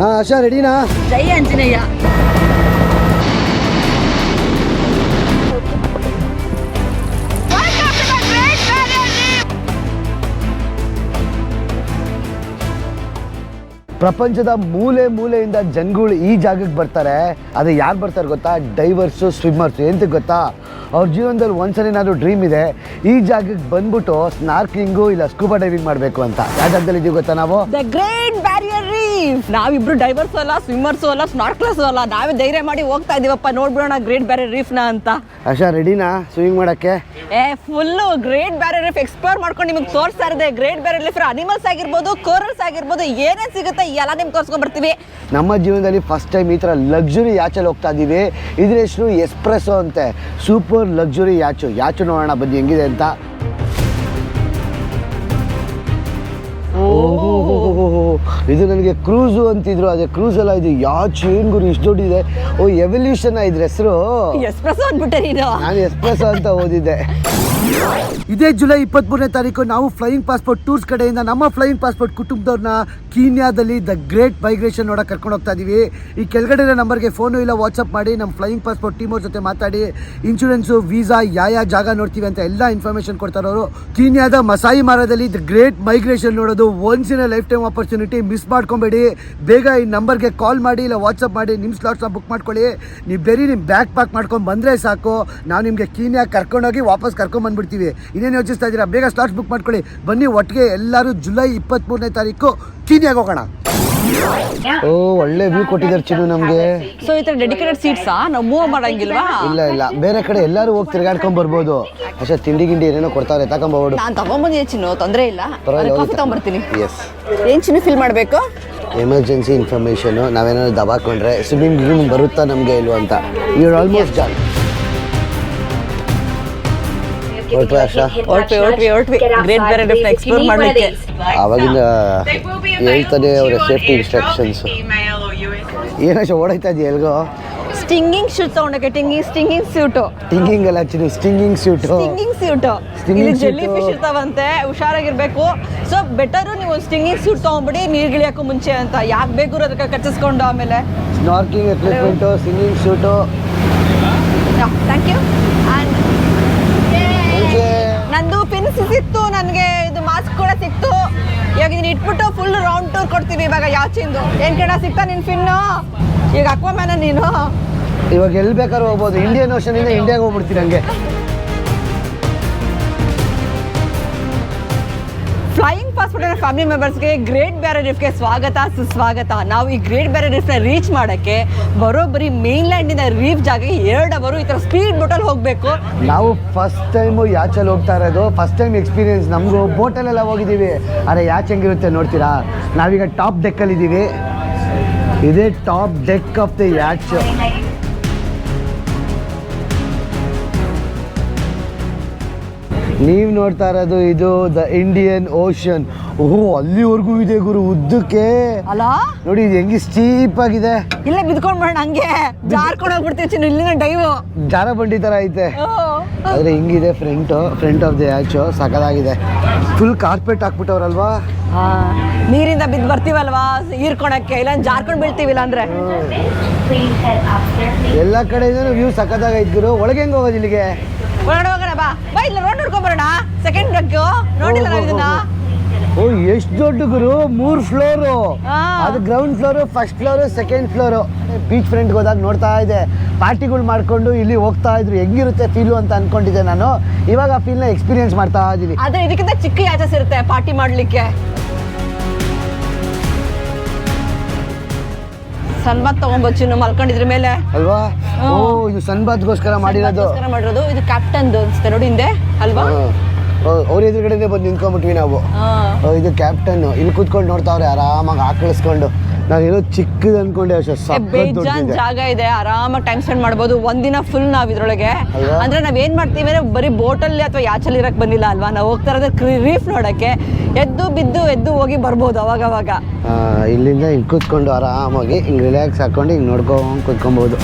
ಹಾಂ ಆಶಾ ರೆಡಿನಾ ಜೈ ಆಂಜನೇಯ. ಪ್ರಪಂಚದ ಮೂಲೆ ಮೂಲೆಯಿಂದ ಜನಗಳು ಈ ಜಾಗಕ್ಕೆ ಬರ್ತಾರೆ. ಅದು ಯಾರು ಬರ್ತಾರೆ ಗೊತ್ತಾ? Divers swimmers. ಎಂತ ಗೊತ್ತಾ? ಅವ್ರ ಜೀವನದಲ್ಲಿ ಒಂದ್ಸಲ ಏನಾದರೂ ಡ್ರೀಮ್ ಇದೆ ಈ ಜಾಗಕ್ಕೆ ಬಂದ್ಬಿಟ್ಟು ಸ್ನಾರ್ಕ್ಲಿಂಗು ಇಲ್ಲ ಸ್ಕೂಬಾ ಡೈವಿಂಗ್ ಮಾಡಬೇಕು ಅಂತ. ಯಾವ ಜಾಗದಲ್ಲಿ ಇದೀವಿ ಗೊತ್ತಾ ನಾವು ದ ಗ್ರೇಟ್ ಬ್ಯಾರಿಯರ್ ರೀಫ್ ನಾವಿಬ್ರು ಡೈವರ್ಸ್ ಅಲ್ಲ ಸ್ವಿಮ್ಮರ್ಸು ಅಲ್ಲ ಸ್ನಾರ್ಕ್ಲರ್ಸ್ ಅಲ್ಲ ನಾವೇ ಧೈರ್ಯ ಮಾಡಿ ಹೋಗ್ತಾ ಇದೀವಪ್ಪ. ನೋಡ್ಬಿಡೋಣ ಗ್ರೇಟ್ ಬ್ಯಾರೆ ರೀಫ್ನ ಅಂತ. ಅಶಾ ರೆಡಿನಾ ಸ್ವಿಮ್ಮಿಂಗ್ ಮಾಡಕ್ಕೆ? ಏ full great barrier reef explore ಮಾಡ್ಕೊಂಡು ನಿಮಗೆ ತೋರಿಸ್ತಾ ಇದೆ ಗ್ರೇಟ್ ಬ್ಯಾರೆ ರೀಫ್ ಅನಿಮಲ್ಸ್ ಆಗಿರ್ಬೋದು ಕೋರಲ್ಸ್ ಆಗಿರ್ಬೋದು ಏನೇ ಸಿಗುತ್ತೆ ಎಲ್ಲ ನಿಮ್ಗೆ ತೋರಿಸ್ಕೊಂಡ್ ಬರ್ತೀವಿ ನಮ್ಮ ಜೀವನದಲ್ಲಿ ಫಸ್ಟ್ ಟೈಮ್ ಈ ಥರ ಲಕ್ಸುರಿ ಯಾಚಲ್ಲಿ ಹೋಗ್ತಾ ಇದ್ದೀವಿ ಇದ್ರ ಹೆಸರು ಎಸ್ಪ್ರೆಸೋ ಅಂತೆ. Super luxury ಯಾಚು. ಯಾಚು ನೋಡೋಣ ಬನ್ನಿ ಹೆಂಗಿದೆ ಅಂತ. ಇದು ನನಗೆ ಕ್ರೂಸು ಅಂತಿದ್ರು ಅದೇ ಕ್ರೂಸ್ ಅಲ್ಲ ಇದು ಯಾವ ಚೇನ್ ಗುರು ಇಷ್ಟು ದೊಡ್ಡಿದೆ. ಓ ಎವಲ್ಯೂಷನ್ ಇದ್ರ ಹೆಸರು? ನೀನು. ನಾನು ಎಸ್ಪ್ರೆಸ್ ಅಂತ ಓದಿದ್ದೆ. ಇದೇ ಜುಲೈ ಇಪ್ಪತ್ಮೂರನೇ ತಾರೀಕು ನಾವು ಫ್ಲೈಯಿಂಗ್ ಪಾಸ್ಪೋರ್ಟ್ ಟೂರ್ಸ್ ಕಡೆಯಿಂದ ನಮ್ಮ ಫ್ಲೈಯಿಂಗ್ ಪಾಸ್ಪೋರ್ಟ್ ಕುಟುಂಬದವ್ರನ್ನ ಕೀನ್ಯಾದಲ್ಲಿ ದ ಗ್ರೇಟ್ ಮೈಗ್ರೇಷನ್ ನೋಡಕ್ಕೆ ಕರ್ಕೊಂಡು ಹೋಗ್ತಾ ಇದೀವಿ. ಈ ಕೆಳಗಡೆ ನಂಬರ್ಗೆ ಫೋನು ಇಲ್ಲ ವಾಟ್ಸಪ್ ಮಾಡಿ ನಮ್ಮ ಫ್ಲೈಯಿಂಗ್ ಪಾಸ್ಪೋರ್ಟ್ ಟೀಮ್ ಅವ್ರ ಜೊತೆ ಮಾತಾಡಿ ಇನ್ಶೂರೆನ್ಸು ವೀಸಾ ಯಾವ ಯಾವ ಜಾಗ ನೋಡ್ತೀವಿ ಅಂತ ಎಲ್ಲ ಇನ್ಫಾರ್ಮೇಷನ್ ಕೊಡ್ತಾರೋರು ಅವರು. ಕೀನ್ಯಾದ ಮಸಾಯಿ ಮಾರದಲ್ಲಿ ದ ಗ್ರೇಟ್ ಮೈಗ್ರೇಷನ್ ನೋಡೋದು once in life time opportunity miss ಮಾಡ್ಕೊಬೇಡಿ. ಬೇಗ ಈ ನಂಬರ್ಗೆ ಕಾಲ್ ಮಾಡಿ ಇಲ್ಲ ವಾಟ್ಸಪ್ ಮಾಡಿ ನಿಮ್ಮ ಸ್ಲಾಟ್ಸ್ನ ಬುಕ್ ಮಾಡ್ಕೊಳ್ಳಿ. ನೀವು ಬೇರೆ ನಿಮ್ಮ ಬ್ಯಾಗ್ ಪ್ಯಾಕ್ ಮಾಡ್ಕೊಂಡು ಬಂದರೆ ಸಾಕು. ನಾವು ನಿಮಗೆ ಕೀನಿಯಾಗಿ ಕರ್ಕೊಂಡೋಗಿ ವಾಪಸ್ ಕರ್ಕೊಂಡ್ ಬಂದ್ಬಿಡ್ತೀವಿ. ಇನ್ನೇನು ಯೋಚಿಸ್ತಾ ಇದ್ದೀರಾ? ಬೇಗ ಸ್ಲಾಟ್ಸ್ ಬುಕ್ ಮಾಡ್ಕೊಳ್ಳಿ. ಬನ್ನಿ ಒಟ್ಟಿಗೆ ಎಲ್ಲರೂ ಜುಲೈ ಇಪ್ಪತ್ತ್ಮೂರನೇ ತಾರೀಕು ಕೀನ್ಯಾಗ ಹೋಗೋಣ. ಓ ಒಳ್ಳೆ ವ್ಯೂ ಕೊಟ್ಟಿದ್ದಾರೆ ಚಿನ್ನು ನಮಗೆ. ಸೊ ಈ ತರ ಡೆಡಿಕೇಟೆಡ್ ಸೀಟ್ಸ್ ನಾವು ಮೂವ್ ಮಾಡಂಗಿಲ್ವಾ? ಇಲ್ಲ ಇಲ್ಲ. ಬೇರೆ ಕಡೆ ಎಲ್ಲರೂ ಹೋಗಿ ತಿರ್ಗಾಡ್ಕೊಂಡ್ ಬರ್ಬೋದು. ಅಷ್ಟೇ ತಿಂಡಿ ಗಿಂಡಿ ಏನೇನೋ ಕೊಡ್ತಾರೆ ತಗೊಂಬೋದು ನಾನು ತಗೊಂಬಂದಿ ಚಿನ್ನು ತೊಂದರೆ ಇಲ್ಲ. ಪರವಾಗಿಲ್ಲ, ಕಾಫಿ ಹೋಗಿ ತಗೊಂಬರ್ತೀನಿ. ಎಸ್ ಏನ್ ಚಿನ್ನು ಫಿಲ್ ಮಾಡಬೇಕು? ಎಮರ್ಜೆನ್ಸಿ ಇನ್ಫಾರ್ಮೇಷನು ನಾವೇನಾದ್ರು ದಬಾಕೊಂಡ್ರೆ ಸ್ವಿಮ್ಮಿಂಗ್ ರೂಮ್ ಬರುತ್ತಾ ನಮಗೆ ಇಲ್ವಾ ಅಂತ. ಇವ್ರು ಆಲ್ಮೋಸ್ಟ್ ಆಶಾ ಹೊರಟ್ವಿ ಹೊರಟ್ವಿ ಹೊರಟ್ವಿ ಗ್ರೇಟ್ ಬೇರೆ ಎಕ್ಸ್ಪ್ಲೋರ್ ಮಾಡ್ಲಿಕ್ಕೆ ಆವಾಗಿಂದ ಹೇಳ್ತಾನೆ ಅವರ ಸೇಫ್ಟಿ ಇನ್ಸ್ಟ್ರಕ್ಷನ್ಸ್ ಏನೋ ಓಡಾಯ್ತಾ ಇದೆಯಾ ಎಲ್ಗೋ? ಸ್ಟಿಂಗಿಂಗ್ ಶೂಟ್ ತಗೊಂಡಕ್ಕೆ ಟಿಂಗಿಂಗ್ ಸ್ಟಿಂಗಿಂಗ್ ಸ್ಯೂಟು ಟಿಂಗಿಂಗ್ ಅಲ್ಲ ಚಿನ್ನು stinging suit stinging suit stinging ಇಲ್ಲಿ. ಜೆಲ್ಲಿ ಫಿಶ್ ಇರ್ತಾವಂತೆ ಹುಷಾರಾಗಿರ್ಬೇಕು. ಸೊ ಬೆಟರು ನೀವು ಒಂದು ಸ್ಟಿಂಗಿಂಗ್ ಸೂಟ್ ನೀರು ಗಿಳಿಯೋಕ್ಕೂ ಮುಂಚೆ ಅಂತ. ಯಾಕೆ ಬೇಕು ಅದಕ್ಕೆ ಕಚ್ಚಿಸ್ಕೊಂಡು ಆಮೇಲೆ. ಸ್ನಾರ್ಕಿಂಗ್ ಎಕ್ವಿಪ್ಮೆಂಟು ಸಿಂಗಿಂಗ್ ಸೂಟು ಥ್ಯಾಂಕ್ ಯು ನಂದು ಪಿನ್ಸ್ ಸಿಕ್ತು ನನಗೆ ಇದು ಮಾಸ್ಕ್ ಕೂಡ ಸಿಕ್ತು. ಇವಾಗ ಇದನ್ನ ಇಟ್ಬಿಟ್ಟು ಫುಲ್ ರೌಂಡ್ ಟೂರ್ ಕೊಡ್ತೀವಿ ಇವಾಗ ಯಾಚಿಂದು. ಏನ್ ಕಣ ಸಿಕ್ತಾ ನಿನ್ ಪಿನ್ನು ಈಗ ಅಕ್ವಾಮ್ಯಾನ ನೀನು? ಇವಾಗ ಎಲ್ಲಿ ಬೇಕಾದ್ರೂ ಹೋಗ್ಬೋದು. ಇಂಡಿಯನ್ ಓಷನ್ ಇಂದ ಇಂಡಿಯಾಗೆ ಹೋಗ್ಬಿಡ್ತೀನಿ ಹಂಗೆ. ಫ್ಲೈಯಿಂಗ್ ಫ್ಯಾಮಿಲಿ ಫ್ಯಾಮಿಲಿ ಮೆಂಬರ್ಸ್ಗೆ ಗ್ರೇಟ್ ಬ್ಯಾರ ರಿಫ್ಗೆ ಸ್ವಾಗತ, ಸುಸ್ವಾಗತ. ನಾವು ಈ ಗ್ರೇಟ್ ಬ್ಯಾರ ರಿಫ್ನ ರೀಚ್ ಮಾಡೋಕ್ಕೆ ಬರೋಬ್ಬರಿ ಮೇನ್ಲ್ಯಾಂಡಿನ ರೀಫ್ ಜಾಗಕ್ಕೆ ಎರಡು ಅವರು ಈ ಥರ ಸ್ಪೀಡ್ ಬೋಟಲ್ಲಿ ಹೋಗಬೇಕು. ನಾವು ಫಸ್ಟ್ ಟೈಮು ಯಾಚಲ್ಲಿ ಹೋಗ್ತಾ ಇರೋದು ಫಸ್ಟ್ ಟೈಮ್ ಎಕ್ಸ್ಪೀರಿಯನ್ಸ್ ನಮಗೂ ಬೋಟಲ್ಲೆಲ್ಲ ಹೋಗಿದ್ದೀವಿ. ಅರೆ ಯಾಚ್ ಹೆಂಗಿರುತ್ತೆ ನೋಡ್ತೀರಾ? ನಾವೀಗ ಟಾಪ್ ಡೆಕ್ಕಲ್ಲಿ ಇದ್ದೀವಿ ಇದೇ top deck of the yacht ನೀವು ನೋಡ್ತಾ ಇರೋದು ಇದು ದ ಇಂಡಿಯನ್ ಓಷನ್ ಓಹೋ ಅಲ್ಲಿವರೆಗೂ ಇದೆ ಗುರು ಉದ್ದಕ್ಕೆ. ಅಲ್ಲ ನೋಡಿ ಇದು ಹೆಂಗಿ ಸ್ಟೀಪ್ ಆಗಿದೆ. ಇಲ್ಲ ಬಿದ್ಕೊಂಡ್ ಬರೋಣ ಹಂಗೆ. ಜಾರ್ಕೊಂಡು ಹೋಗ್ಬಿಡ್ತೀವಿ ಚಿನ್ನ ಇಲ್ಲಿನ ಡೈವ್ ಜಾರ ಬಂಡಿ ತರ ಐತೆ. ಆದ್ರೆ ಹಿಂಗಿದೆ ಫ್ರಂಟ್ ಫ್ರಂಟ್ ಆಫ್ ದಿ ಆಚು ಸಕಲಾಗಿದೆ. ಫುಲ್ ಕಾರ್ಪೆಟ್ ಹಾಕ್ಬಿಟ್ಟವ್ರಲ್ವಾ? ನೀರಿಂದ ಬಿದ್ದು ಬರ್ತೀವಲ್ವಾ? ಹೀರ್ಕೊಳಕ್ಕೆ ಇಲ್ಲ ಜಾರ್ಕೊಂಡು ಬೀಳ್ತೀವಿಲ್ಲ ಅಂದ್ರೆ ಎಲ್ಲ ಕಡೆಯಿಂದ ವ್ಯೂ ಸಖತ್ತಾಗೈತೆ ಗುರು. ಒಳಗೆ ಹೆಂಗ್ ಹೋಗೋದು ಇಲ್ಲಿಗೆ? ಒಳಗಡೆ ಹೋಗೋಣ ಬಾ. ಬಾ ಇಲ್ಲ ರೋಡ್ ನೋಡ್ಕೊಂಡ್ ಬರೋಣ. ಸೆಕೆಂಡ್ ಡಕ್ಕು ನೋಡಿಲ್ಲ ನಾವು ಇದನ್ನ. ಓ ಎಷ್ಟು ದೊಡ್ಡ ಗುರು. ಮೂರು ಫ್ಲೋರು. ಅದು ground floor first floor second floor beach ಫ್ರೆಂಡ್ಗೆ ಹೋದಾಗ ನೋಡ್ತಾ ಇದ್ದೆ. ಪಾರ್ಟಿಗಳು ಮಾಡ್ಕೊಂಡು ಇಲ್ಲಿ ಹೋಗ್ತಾ ಇದ್ರು. ಹೆಂಗಿರುತ್ತೆ ಫೀಲು ಅಂತ ಅನ್ಕೊಂಡಿದ್ದೆ ನಾನು. ಇವಾಗ ಆ ಫೀಲ್ನ ಎಕ್ಸ್ಪೀರಿಯನ್ಸ್ ಮಾಡ್ತಾ ಇದ್ದೀನಿ ಆದ್ರೆ ಇದಕ್ಕಿಂತ ಚಿಕ್ಕ ಯಾಚಸ್ ಇರುತ್ತೆ ಪಾರ್ಟಿ ಮಾಡ್ಲಿಕ್ಕೆ. ಸನ್ಬಾತ್ ತಗೊಂಡ್ಬಚ್ಚು ನಾವು ಮಲ್ಕೊಂಡಿದ್ರ ಮೇಲೆ. ಅಲ್ವಾ? ಓ ಇದು ಸನ್ಬಾತ್ಗೋಸ್ಕರ ಮಾಡಿರೋದು. ಮಾಡಿರೋದು. ಇದು ಕ್ಯಾಪ್ಟನ್ ಅನ್ಸುತ್ತೆ ನೋಡಿ ಹಿಂದೆ. ಅಲ್ವಾ? ಅವ್ರ ಎದುರುಗಡೆನೆ ಬಂದು ನಿಂತ್ಕೊಂಡ್ಬಿಟ್ವಿ ನಾವು. ಇದು ಕ್ಯಾಪ್ಟನ್ ಇಲ್ಲಿ ಕೂತ್ಕೊಂಡು ನೋಡ್ತಾವ್ರೆ ಆರಾಮಾಗಿ ಆಕಳಿಸ್ಕೊಂಡು ನಾವೇನೋ ಚಿಕ್ಕದು ಅನ್ಕೊಂಡೆ ಬೇಜಾನ್ ಜಾಗ ಇದೆ ಆರಾಮಾಗಿ ಟೈಮ್ ಸ್ಪೆಂಡ್ ಮಾಡ್ಬೋದು. ಒಂದಿನ ಫುಲ್ ನಾವ್ ಇದ್ರೊಳಗೆ? ಅಂದ್ರೆ ನಾವ್ ಏನ್ ಮಾಡ್ತೀವಿ ಅಂದ್ರೆ ಬರೀ ಬೋಟಲ್ಲಿ ಅಥವಾ ಯಾಚಲ್ಲಿ ಇರಕ್ ಬಂದಿಲ್ಲ ಅಲ್ವಾ? ನಾವು ಹೋಗ್ತಾ ರೀಫ್ ನೋಡಕ್ಕೆ. ಎದ್ದು ಬಿದ್ದು ಎದ್ದು ಹೋಗಿ ಬರ್ಬೋದು ಅವಾಗ ಅವಾಗ. ಇಲ್ಲಿಂದ ಹಿಂಗೆ ಕೂತ್ಕೊಂಡು ಆರಾಮಾಗಿ ಹಿಂಗೆ ರಿಲ್ಯಾಕ್ಸ್ ಹಾಕೊಂಡು ಹಿಂಗೆ ನೋಡ್ಕೊಂಡು ಕೂತ್ಕೊಬೋದು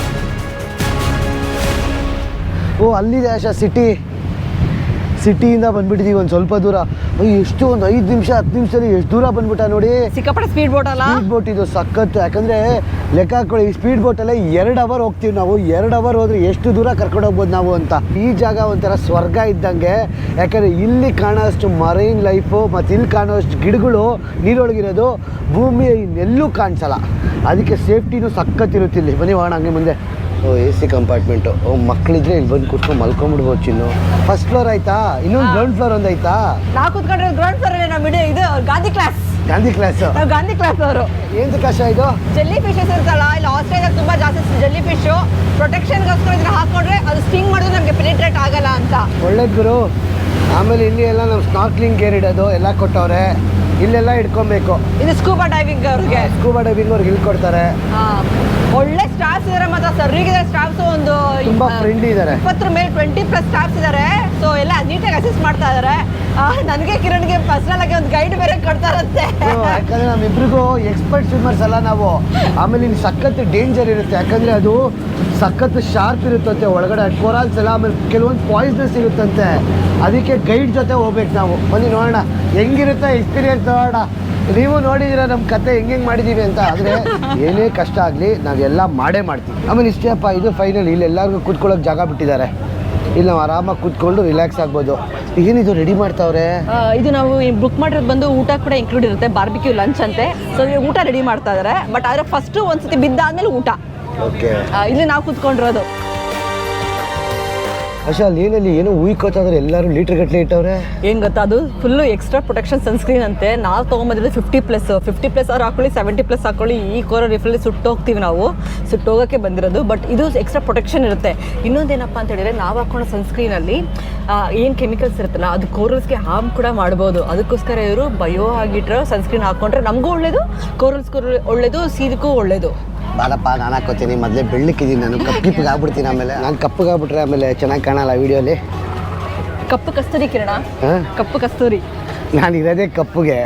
ಓ ಅಲ್ಲಿದೆ ಆಶಾ ಸಿಟಿ ಸಿಟಿಯಿಂದ ಬಂದ್ಬಿಟ್ಟಿದೀವಿ ಒಂದು ಸ್ವಲ್ಪ ದೂರ. ಎಷ್ಟು ಒಂದು ಐದು ನಿಮಿಷ ಹತ್ತು ನಿಮಿಷದಲ್ಲಿ ಎಷ್ಟು ದೂರ ಬಂದ್ಬಿಟ್ಟ ನೋಡಿ. ಸಿಕ್ಕಾಪಟ್ಟೆ ಸ್ಪೀಡ್ ಬೋಟ್ ಅಲ್ಲ? ಸ್ಪೀಡ್ ಬೋಟ್ ಇದು ಸಖತ್ತು. ಯಾಕಂದ್ರೆ ಲೆಕ್ಕ ಹಾಕೊಳ್ಳಿ ಈ ಸ್ಪೀಡ್ ಬೋಟಲ್ಲೇ ಎರಡು ಅವರ್ ಹೋಗ್ತೀವಿ ನಾವು. ಎರಡು ಅವರ್ ಹೋದ್ರೆ ಎಷ್ಟು ದೂರ ಕರ್ಕೊಂಡು ಹೋಗ್ಬೋದು ನಾವು ಅಂತ. ಈ ಜಾಗ ಒಂಥರ ಸ್ವರ್ಗ ಇದ್ದಂಗೆ. ಯಾಕಂದ್ರೆ ಇಲ್ಲಿ ಕಾಣೋಷ್ಟು ಮರೈನ್ ಲೈಫು ಮತ್ತು ಇಲ್ಲಿ ಕಾಣೋಷ್ಟು ಗಿಡಗಳು ನೀರೊಳಗಿರೋದು ಭೂಮಿ ಇನ್ನೆಲ್ಲೂ ಕಾಣಿಸಲ್ಲ. ಅದಕ್ಕೆ ಸೇಫ್ಟಿನೂ ಸಖತ್ತಿರುತ್ತೆ ಇಲ್ಲಿ. ಬನ್ನಿ ಹೋಗೋಣ ಹಂಗೆ ಮುಂದೆ. ಎ ಸಿ ಕಂಪಾರ್ಟ್ಮೆಂಟು ಓ ಮಕ್ಕಳಿದ್ರೆ ಇಲ್ಲಿ ಬಂದು ಕೂತ್ಕೊಂಡು ಮಲ್ಕೊಂಬಿಡ್ಬೋದು ಚಿನ್ನು. ಫಸ್ಟ್ ಫ್ಲೋರ್ ಆಯ್ತಾ? ಇನ್ನೊಂದು ಗ್ರೌಂಡ್ ಫ್ಲೋರ್ ಒಂದು ಆಯ್ತಾ ನಾ ಕೂತ್ಕೊಂಡ್ರೆ ಗ್ರೌಂಡ್ ಫ್ಲೋರ್ ನಮ್ಮ ಇಡೀ ಇದು ಗಾಂಧಿ ಕ್ಲಾಸ್ ಗಾಂಧಿ ಕ್ಲಾಸ್ ನಾವು ಗಾಂಧಿ ಕ್ಲಾಸ್ ಅವರು. ಏನು ಕಷ್ಟ ಇದು? ಜೆಲ್ಲಿ ಫಿಶಸ್ ಇರುತ್ತಲ್ಲ ಇಲ್ಲಿ ಆಸ್ಟ್ರೇಲಿಯಾ ತುಂಬಾ ಜಾಸ್ತಿ ಜೆಲ್ಲಿ ಫಿಶ್ ಪ್ರೊಟೆಕ್ಷನ್ಗೋಸ್ಕರ ಇದನ್ನ ಹಾಕೊಂಡ್ರೆ ಅದು ಸ್ಟಿಂಗ್ ಮಾಡಿದ್ರೆ ನಮಗೆ ಪೆನಿಟ್ರೇಟ್ ಆಗಲ್ಲ ಅಂತ. ಒಳ್ಳೇದು ಗುರು. ಆಮೇಲೆ ಇಲ್ಲಿ ಎಲ್ಲ ನಾವು ಸ್ನಾರ್ಕ್ಲಿಂಗ್ ಗೇರ್ ಇಡೋದು ಎಲ್ಲ ಕೊಟ್ಟವ್ರೆ. ಇಲ್ಲೆಲ್ಲ ಇಟ್ಕೊಬೇಕು ಇದು ಸ್ಕೂಬಾ ಡೈವಿಂಗ್ ಅವ್ರಿಗೆ. ಸ್ಕೂಬಾ ಡೈವಿಂಗ್ ಅವ್ರಿಗೆ ಇಲ್ಲಿ ಕೊಡ್ತಾರೆ. ಆ, ಒಳ್ಳೆ ಸ್ಟಾಫ್ಸ್ ಇದಾರೆ ಮತ್ತೆ ಸರ್ರಿಗಿದೆ ಸ್ಟಾಫ್ಸ್ ಒಂದು ತುಂಬಾ ಆ, ಫ್ರೆಂಡ್ಲಿ ಇದ್ದಾರೆ ಇಪ್ಪತ್ತರ ಮೇಲೆ ಟ್ವೆಂಟಿ ಪ್ಲಸ್ ಸ್ಟಾಫ್ಸ್ ಇದ್ದಾರೆ ಸೊ ಎಲ್ಲ ನೀಟಾಗಿ ಅಸಿಸ್ಟ್ ಮಾಡ್ತಾ ಇದ್ದಾರೆ ನನಗೆ ಕಿರಣ್ಗೆ ಪರ್ಸನಲ್ ಆಗಿ ಒಂದು ಗೈಡ್ ಬೇರೆ ಕೊಡ್ತಾರಂತೆ ಯಾಕಂದ್ರೆ ನಮ್ಮಿಬ್ರಿಗೂ ಎಕ್ಸ್ಪರ್ಟ್ ಸ್ವಿಮ್ಮರ್ಸ್ ಅಲ್ಲ ನಾವು. ಆಮೇಲೆ ಇಲ್ಲಿ ಸಖತ್ ಡೇಂಜರ್ ಇರುತ್ತೆ. ಯಾಕಂದ್ರೆ ಅದು ಸಖತ್ ಶಾರ್ಪ್ ಇರುತ್ತಂತೆ ಒಳಗಡೆ. ಕೋರಾಲ್ಸ್ ಎಲ್ಲ ಆಮೇಲೆ ಕೆಲವೊಂದು ಪಾಯ್ಸನಸ್ ಇರುತ್ತಂತೆ. ಅದಕ್ಕೆ ಗೈಡ್ ಜೊತೆ ಹೋಗ್ಬೇಕು ನಾವು. ಬನ್ನಿ ನೋಡೋಣ. ಹೆಂಗಿರುತ್ತೆ ಎಕ್ಸ್ಪೀರಿಯನ್ಸ್ ನೋಡೋಣ. ನೀವು ನೋಡಿದಿರ ನಮ್ಮ ಕತೆ ಹೆಂಗೆ ಹೆಂಗೆ ಮಾಡಿದ್ದೀವಿ ಅಂತ. ಆದರೆ ಏನೇ ಕಷ್ಟ ಆಗಲಿ, ನಾವೆಲ್ಲ ಮಾಡೇ ಮಾಡ್ತೀವಿ. ಆಮೇಲೆ ಇಷ್ಟೇಪ್ಪ ಇದು ಫೈನಲ್ ಇಲ್ಲಿ ಎಲ್ಲರಿಗೂ ಕೂತ್ಕೊಳ್ಳೋಕೆ ಜಾಗ ಬಿಟ್ಟಿದ್ದಾರೆ. ಇಲ್ಲಿ ನಾವು ಆರಾಮಾಗಿ ಕೂತ್ಕೊಂಡು ರಿಲ್ಯಾಕ್ಸ್ ಆಗ್ಬೋದು. ಏನಿದು ರೆಡಿ ಮಾಡ್ತಾವ್ರೆ? ಇದು ನಾವು ಬುಕ್ ಮಾಡಿರೋದು ಬಂದು ಊಟ ಕೂಡ ಇನ್ಕ್ಲೂಡ್ ಇರುತ್ತೆ. ಬಾರ್ಬಿಕ್ಯೂ ಲಂಚ್ ಅಂತೆ. ಸೊ ಊಟ ರೆಡಿ ಮಾಡ್ತಾ ಇದ್ದಾರೆ ಬಟ್ ಆದರೆ ಫಸ್ಟ್ ಒಂದ್ಸತಿ ಬಿದ್ದಾದ್ಮೇಲೆ ಊಟ. ಓಕೆ. ಆ, ಇಲ್ಲಿ ನಾವು ಕೂತ್ಕೊಂಡಿರೋದು. ಅಶಾ ಏನಲ್ಲಿ ಏನೋ ಉಯ್ಕೋತಾದ್ರೆ ಎಲ್ಲರೂ ಲೀಟರ್ ಗಟ್ಟಲೆ ಇಟ್ಟವ್ರೆ? ಏನು ಗೊತ್ತಾ ಅದು ಫುಲ್ಲು ಎಕ್ಸ್ಟ್ರಾ ಪ್ರೊಟೆಕ್ಷನ್ ಸನ್ಸ್ಕ್ರೀನ್ ಅಂತೆ. ನಾವು ತೊಗೊಂಬಂದಿದ್ದು ಫಿಫ್ಟಿ ಪ್ಲಸ್ ಫಿಫ್ಟಿ ಪ್ಲಸ್ ಅವ್ರು ಹಾಕೊಳ್ಳಿ ಸೆವೆಂಟಿ ಪ್ಲಸ್ ಹಾಕೊಳ್ಳಿ ಈ ಕೋರೋ ರಿಫಲ್ಲಿ ಸುಟ್ಟೋಗ್ತೀವಿ ನಾವು. ಸುಟ್ಟೋಗೋಕ್ಕೆ ಬಂದಿರೋದು ಬಟ್ ಇದು ಎಕ್ಸ್ಟ್ರಾ ಪ್ರೊಟೆಕ್ಷನ್ ಇರುತ್ತೆ. ಇನ್ನೊಂದೇನಪ್ಪ ಅಂತ ಹೇಳಿದ್ರೆ ನಾವು ಹಾಕೊಳ್ಳೋ ಸನ್ಸ್ಕ್ರೀನಲ್ಲಿ ಏನು ಕೆಮಿಕಲ್ಸ್ ಇರುತ್ತಲ್ಲ ಅದು ಕೋರಲ್ಸ್ಗೆ ಹಾರ್ಮ್ ಕೂಡ ಮಾಡ್ಬೋದು. ಅದಕ್ಕೋಸ್ಕರ ಇವರು ಬಯೋ ಆಗಿಟ್ಟಿರೋ ಸನ್ಸ್ಕ್ರೀನ್ ಹಾಕೊಂಡ್ರೆ ನಮಗೂ ಒಳ್ಳೇದು ಕೋರಲ್ಸ್ಗೂ ಒಳ್ಳೇದು ಸೀದಕ್ಕೂ ಒಳ್ಳೇದು. ಬಾರಪ್ಪ ನಾನು ಹಾಕೋತೀನಿ ಮೊದಲೇ ಬೆಳ್ಳಕ್ಕಿದ್ದೀನಿ ನಾನು. ಕಪ್ಪಿಗೆ ಆಗ್ಬಿಡ್ತೀನಿ ಆಮೇಲೆ. ನಾನು ಕಪ್ಪಗೆ ಆಗ್ಬಿಟ್ರೆ ಆಮೇಲೆ ಚೆನ್ನಾಗಿ ಕಾಣಲ್ಲ ವಿಡಿಯೋಲಿ. ಕಪ್ಪು ಕಸ್ತೂರಿ ಕಿರಣ. ಹಾಂ? ಕಪ್ಪು ಕಸ್ತೂರಿ. ನಾನು ಇರೋದೇ ಕಪ್ಪುಗೆ.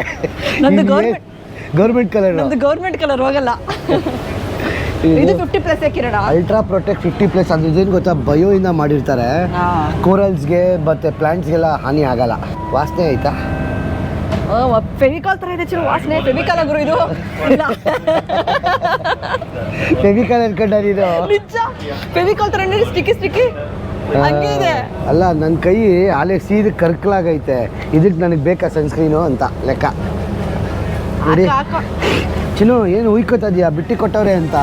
ನಂದು ಗೌರ್ಮೆಂಟ್ ಗೌರ್ಮೆಂಟ್ ಕಲರ್ ನಮ್ದು ಗೌರ್ಮೆಂಟ್ ಕಲರ್ ಹೋಗಲ್ಲ. ಇದು ಫಿಫ್ಟಿ ಪ್ಲಸ್ ಕಿರಣ. ಅಲ್ಟ್ರಾ ಪ್ರೊಟೆಕ್ಟ್ ಫಿಫ್ಟಿ ಪ್ಲಸ್ ಅದು ಇದೇನು ಗೊತ್ತಾ? ಬಯೋ ಇಂದ ಮಾಡಿರ್ತಾರೆ. ಕೋರಲ್ಸ್ಗೆ ಮತ್ತೆ ಪ್ಲಾಂಟ್ಸ್ಗೆಲ್ಲ ಹಾನಿ ಆಗಲ್ಲ. ವಾಸನೆ ಆಯ್ತಾ? ಫೆವಿಕಾಲ್ ಥರ ಇದೆ ಚಲೋ ವಾಸನೆ ಫೆವಿಕಾಲ್ ಗುರು ಇದು. ಇಲ್ಲ. ಫೆವಿಕಾಲ್ ಅನ್ಕೊಂಡಾರ ಇದು. ನಿಜ. ಫೆವಿಕಾಲ್ ತರ ಸ್ಟಿಕ್ಕಿ ಸ್ಟಿಕ್ಕಿ ಹಂಗೆ ಇದೆ. ಅಲ್ಲ ನನ್ನ ಕೈ ಆಲೆ ಸೀದ ಕರ್ಕಲಾಗೈತೆ. ಇದಕ್ಕೆ ನನಗೆ ಬೇಕಾ ಸನ್ಸ್ಕ್ರೀನು ಅಂತ ಲೆಕ್ಕ. ನೋಡಿ. ಚಿನ್ನು ಏನು ಉಯ್ಕೋತಾ ಇದೀಯಾ? ಬಿಟ್ಟಿ ಕೊಟ್ಟವ್ರೆ ಅಂತ.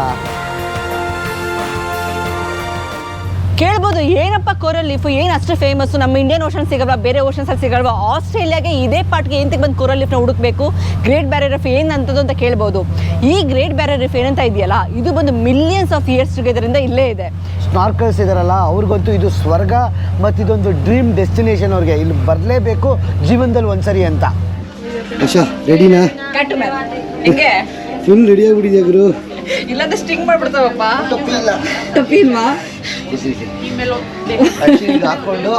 ಕೇಳ್ಬೋದು ಏನಪ್ಪ ಕೋರಲ್ ಲೀಫ್ ಏನು ಅಷ್ಟು ಫೇಮಸ್ ನಮ್ಮ ಇಂಡಿಯನ್ ಓಷನ್ ಸಿಗಲ್ವಾ ಬೇರೆ ಓಷನ್ಸ್ ಅಲ್ಲಿ ಸಿಗಲ್ವಾ ಆಸ್ಟ್ರೇಲಿಯಾಗೆ ಇದೇ ಪಾಟ್ಗೆ ಏನಕ್ಕೆ ಬಂದು ಕೋರಲ್ ಲೀಫ್ನ ಹುಡುಕ್ಬೇಕು? ಗ್ರೇಟ್ ಬ್ಯಾರಿಯರ್ ರೀಫ್ ಏನು ಅಂತದ್ದು ಅಂತ ಕೇಳ್ಬೋದು. ಈ ಗ್ರೇಟ್ ಬ್ಯಾರಿಯರ್ ರೀಫ್ ಏನಂತ ಇದೆಯಲ್ಲ ಇದು ಬಂದು ಮಿಲಿಯನ್ಸ್ ಆಫ್ ಇಯರ್ಸ್ ಟುಗೆದರಿಂದ ಇಲ್ಲೇ ಇದೆ. ಸ್ನಾರ್ಕಲ್ಸ್ ಇದಾರಲ್ಲ ಅವ್ರಿಗಂತೂ ಇದು ಸ್ವರ್ಗ ಮತ್ತು ಇದೊಂದು ಡ್ರೀಮ್ ಡೆಸ್ಟಿನೇಷನ್ ಅವ್ರಿಗೆ. ಇಲ್ಲಿ ಬರಲೇಬೇಕು ಜೀವನದಲ್ಲಿ ಒಂದ್ಸರಿ ಅಂತ. ರೆಡಿನಾ ಹೆಂಗೆ? ಫುಲ್ ರೆಡಿ ಆಗಿಬಿಟ್ಟಿದ್ಯಾ ಗುರು? ಇಲ್ಲಾಂದ್ರೆ ಸ್ಟಿಂಗ್ ಮಾಡ್ಬಿಡ್ತಾವಪ್ಪ. ಟೊಪ್ಪಿ ಇಲ್ವಾ Actually ಇದು ಹಾಕೊಂಡು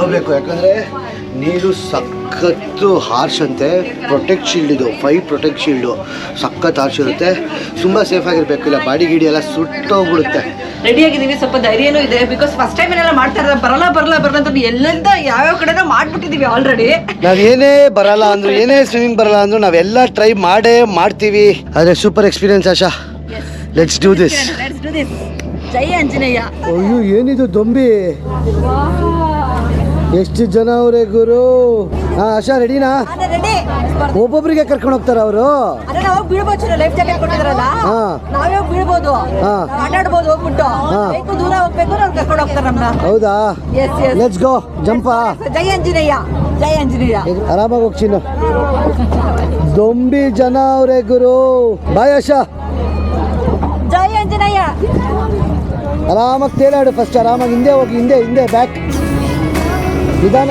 ಹೋಗ್ಬೇಕು. ಯಾಕಂದ್ರೆ ನೀರು ಸಖತ್ತು ಹಾರ್ಶ್ ಅಂತೆ. ಪ್ರೊಟೆಕ್ಟ್ ಶೀಲ್ಡ್ ಇದು. ಫೈವ್ ಪ್ರೊಟೆಕ್ಟ್ ಶೀಲ್ಡು ಸಖತ್ ಹಾರ್ಶ್ ಇರುತ್ತೆ. ತುಂಬ ಸೇಫ್ ಆಗಿರ್ಬೇಕು. ಇಲ್ಲ ಬಾಡಿ ಗಿಡಿ ಎಲ್ಲ ಸುಟ್ಟೋಗ್ಬಿಡುತ್ತೆ. ರೆಡಿ ಆಗಿದ್ದೀವಿ. ಸ್ವಲ್ಪ ಧೈರ್ಯನೂ ಇದೆ. ಬಿಕಾಸ್ ಫಸ್ಟ್ ಟೈಮ್ ಏನೆಲ್ಲ ಮಾಡ್ತಾ ಇರೋದು? ಬರಲ್ಲ ಬರಲ್ಲ ಬರಲ್ಲ ಅಂತ ಯಾವ ಯಾವ್ಯಾವ ಕಡೆನೋ ಮಾಡ್ಬಿಟ್ಟಿದೀವಿ ಆಲ್ರೆಡಿ ನಾವೇನೇ ಬರಲ್ಲ ಅಂದ್ರು ಏನೇ ಸ್ವಿಮ್ಮಿಂಗ್ ಬರಲ್ಲ ಅಂದ್ರು ನಾವೆಲ್ಲ ಟ್ರೈ ಮಾಡೇ ಮಾಡ್ತೀವಿ. ಆದರೆ super experience Asha. Let's do this ಜೈ ಆಂಜನೇಯ. ಅಯ್ಯೋ ಏನಿದು ದೊಂಬಿ? ಎಷ್ಟು ಜನ ಅವರೇ ಗುರು? ಹಾ ಆಶಾ ರೆಡಿನಾ ರೆಡಿ ಒಬ್ಬೊಬ್ರಿಗೆ ಕರ್ಕೊಂಡು ಹೋಗ್ತಾರ ಅವರು? ಅದೇ ನಾವು ಬೀಳ್ಬೋದು ಲೈಫ್ ಜಾಕೆಟ್ ಕೊಟ್ಟಿದ್ರಲ್ಲ? ಹಾ. ನಾವೇ ಬೀಳ್ಬೋದು. ಹಾ. ಆಟಾಡ್ಬೋದು ಹೋಗ್ಬಿಟ್ಟು. ಹಾ. ಬೇಕು ದೂರ ಹೋಗ್ಬೇಕು ಅವ್ರು ಕರ್ಕೊಂಡು ಹೋಗ್ತಾರೆ ನಮ್ಮನ್ನ ಹೌದಾ? ಎಸ್ ಎಸ್ ಲೆಟ್ಸ್ ಗೋ ಜಂಪಾ. ಜೈ ಆಂಜನೇಯ. ಜೈ ಆಂಜನೇಯ. ಆರಾಮಾಗಿ ಹೋಗ್ತೀನಿ ದೊಂಬಿ ಜನ ಅವರೇ ಗುರು. ಬಾಯ್ ಆಶಾ. ಜೈ ಆಂಜನೇಯ. ಆರಾಮಾಗಿ ತೇಲಾಡು ಫಸ್ಟ್ ಆರಾಮಾಗಿ ಹಿಂದೆ ಹೋಗಿ ಹಿಂದೆ ಹಿಂದೆ ಬ್ಯಾಕ್ ನಿಧಾನ.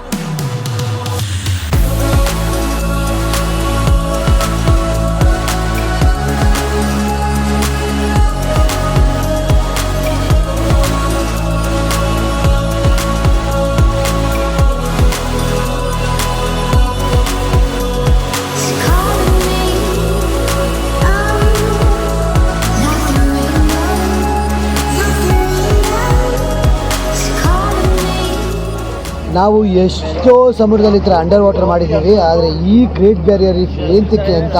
ನಾವು ಎಷ್ಟೋ ಸಮುದ್ರದಲ್ಲಿ ಈ ಥರ ಅಂಡರ್ ವಾಟರ್ ಮಾಡಿದ್ದೀವಿ ಆದರೆ ಈ ಗ್ರೇಟ್ ಬ್ಯಾರಿಯರ್ ರೀಫ್ ಏಂತಕ್ಕೆ ಅಂತ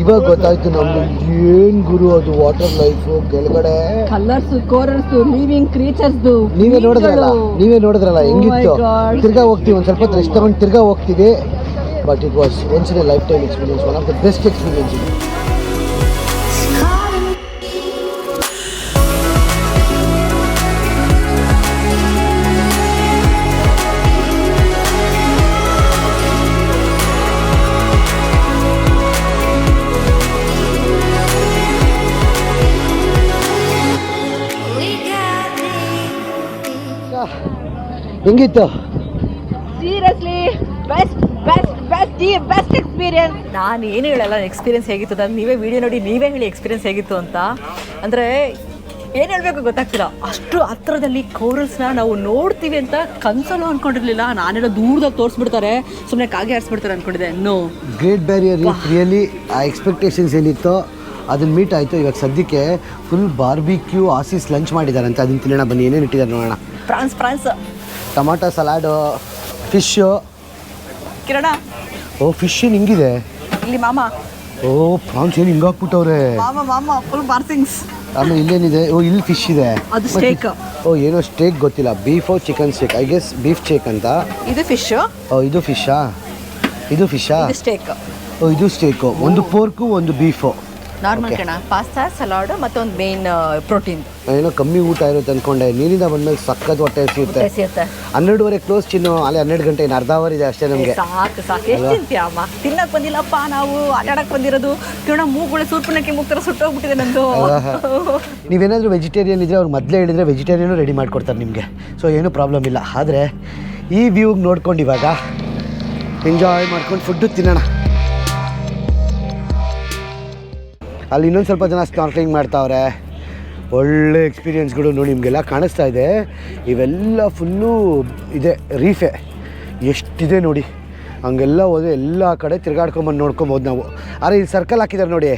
ಇವಾಗ ಗೊತ್ತಾಯ್ತು ನಮ್ದು ಏನು ಗುರು ಅದು ವಾಟರ್ ಲೈಫ್ ಕೆಳಗಡೆ. ಕಲರ್ಸ್ ಕೋರಲ್ಸ್ ಲಿವಿಂಗ್ ಕ್ರೀಚರ್ಸ್ ನೀವೇ ನೋಡಿದ್ರಲ್ಲ ನೀವೇ ನೋಡಿದ್ರಲ್ಲ Oh ಹೆಂಗಿತ್ತು? ತಿರ್ಗಾ ಹೋಗ್ತೀವಿ ಒಂದು ಸ್ವಲ್ಪ ರೆಸ್ಟ್ ತಗೊಂಡು ತಿರ್ಗಾ ಹೋಗ್ತೀವಿ but it was once in life time experience one of the best experience ಇದು ಹೆಂಗಿತ್ತು? Seriously best best best the best experience ನಾನು ಏನು ಹೇಳಲ್ಲ ಎಕ್ಸ್ಪೀರಿಯನ್ಸ್ ಹೇಗಿತ್ತು ನಾನು ನೀವೇ ವಿಡಿಯೋ ನೋಡಿ ನೀವೇ ಹೇಳಿ ಎಕ್ಸ್ಪೀರಿಯನ್ಸ್ ಹೇಗಿತ್ತು ಅಂತ. ಅಂದರೆ ಏನು ಹೇಳಬೇಕು ಗೊತ್ತಾಗ್ತಿಲ್ಲ. ಅಷ್ಟು ಹತ್ರದಲ್ಲಿ ಕೋರಲ್ಸ್ನ ನಾವು ನೋಡ್ತೀವಿ ಅಂತ ಕನ್ಸಲ್ಲೂ ಅನ್ಕೊಂಡಿರ್ಲಿಲ್ಲ. ನಾನೆಲ್ಲ ದೂರದಾಗ ತೋರಿಸ್ಬಿಡ್ತಾರೆ. ಸುಮ್ಮನೆ ಕಾಗೆ ಆರಿಸ್ಬಿಡ್ತಾರೆ ಅನ್ಕೊಂಡಿದ್ದೆ. ನೋ ಗ್ರೇಟ್ ಬ್ಯಾರಿಯರ್ ರಿಯಲಿ ಆ ಎಕ್ಸ್ಪೆಕ್ಟೇಷನ್ಸ್ ಏನಿತ್ತೋ ಅದನ್ನ ಮೀಟ್ ಆಯಿತು. ಇವಾಗ ಸದ್ಯಕ್ಕೆ ಫುಲ್ ಬಾರ್ಬಿಕ್ಯೂ ಆಸೀಸ್ ಲಂಚ್ ಮಾಡಿದ್ದಾರೆ ಅಂತ. ಅದನ್ನ ತಿನ್ನೋಣ ಬನ್ನಿ. ಏನೇನು ಇಟ್ಟಿದ್ದಾರೆ ನೋಡೋಣ. Prawns prawns. Tomato salad fish. ಕಿರಣ? ಓ ಫಿಶ್ ಹಿಂಗಿದೆ ಇಲ್ಲಿ ಮಾಮ. ಓ ಪ್ರಾನ್ಸ್ ಏನು ಹಿಂಗೆ ಹಾಕ್ಬಿಟ್ಟವ್ರೆ? ಮಾಮ ಮಾಮ ಫುಲ್ ಬಾರ್ಸಿಂಗ್ಸ್ ಆಮೇಲೆ ಇಲ್ಲೇನಿದೆ? ಓ ಇಲ್ಲಿ ಫಿಶ್ ಇದೆ. ಅದು ಸ್ಟೇಕ್ ಓ ಏನೋ ಸ್ಟೇಕ್ ಗೊತ್ತಿಲ್ಲ. Beef chicken steak I guess beef steak ಅಂತ. ಇದು ಫಿಶ್ ಓ ಇದು ಫಿಶಾ ಇದು ಫಿಶಾ ಸ್ಟೇಕ್ ಓ ಇದು ಸ್ಟೇಕು ಒಂದು ಪೋರ್ಕು ಒಂದು ಬೀಫು ನಾರ್ಮಲ್. ಕಣ ಪಾಸ್ತಾ ಸಲಾಡ್ ಮತ್ತೊಂದು ಮೇನ್ ಪ್ರೋಟೀನ್ ಏನೋ ಕಮ್ಮಿ ಊಟ ಇರುತ್ತೆ ಅಂದ್ಕೊಂಡೆ ನೀರಿಂದ ಬಂದ್ಮೇಲೆ ಸಕ್ಕತ್ ಹೊಟ್ಟೆ ಸಿಗುತ್ತೆ ಹನ್ನೆರಡುವರೆ ಕ್ಲೋಸ್ ಚಿನ್ನು ಅಲ್ಲಿ ಹನ್ನೆರಡು ಗಂಟೆ ಇನ್ನು ಅರ್ಧ ಅವರ್ ಇದೆ ಅಷ್ಟೇ ನಮಗೆ. ಸಾಕು ಸಾಕು. ಎಷ್ಟು ತಿಂತೀಯ ಅಮ್ಮ? ತಿನ್ನಕ್ ಬಂದಿಲ್ಲಪ್ಪ ನಾವು ಆಟ ಆಡಕ್ ಬಂದಿರೋದು. ಕಿರಣ ಮೂಗುಳೆ ಸೂರ್ಪನಕ್ಕೆ ಮುಗ್ತರ ಸುಟ್ಟೋಗ್ಬಿಟ್ಟಿದೆ ನಂದು. ನೀವೇನಾದರೂ ವೆಜಿಟೇರಿಯನ್ ಇದ್ರೆ ಅವ್ರು ಮೊದಲೇ ಹೇಳಿದ್ರೆ ವೆಜಿಟೇರಿಯನ್ ರೆಡಿ ಮಾಡಿಕೊಡ್ತಾರೆ ನಿಮಗೆ. ಸೊ ಏನೂ ಪ್ರಾಬ್ಲಮ್ ಇಲ್ಲ. ಆದರೆ ಈ ವ್ಯೂಗೆ ನೋಡ್ಕೊಂಡು ಇವಾಗ ಎಂಜಾಯ್ ಮಾಡ್ಕೊಂಡು ಫುಡ್ಡು ತಿನ್ನೋಣ. ಅಲ್ಲಿ ಇನ್ನೊಂದು ಸ್ವಲ್ಪ ಜನ ಸ್ನಾರ್ಕ್ಲಿಂಗ್ ಮಾಡ್ತಾವ್ರೆ. ಒಳ್ಳೆ ಎಕ್ಸ್ಪೀರಿಯೆನ್ಸ್ಗಳು ನೋಡಿ ನಿಮಗೆಲ್ಲ ಕಾಣಿಸ್ತಾ ಇದೆ. ಇವೆಲ್ಲ ಫುಲ್ಲು ಇದೆ ರೀಫೆ ಎಷ್ಟಿದೆ ನೋಡಿ. ಹಂಗೆಲ್ಲ ಹೋದ್ರೆ ಎಲ್ಲ ಕಡೆ ತಿರ್ಗಾಡ್ಕೊಂಬಂದು ನೋಡ್ಕೊಬೋದು ನಾವು. ಆದರೆ ಇಲ್ಲಿ ಸರ್ಕಲ್ ಹಾಕಿದ್ದಾರೆ ನೋಡಿ.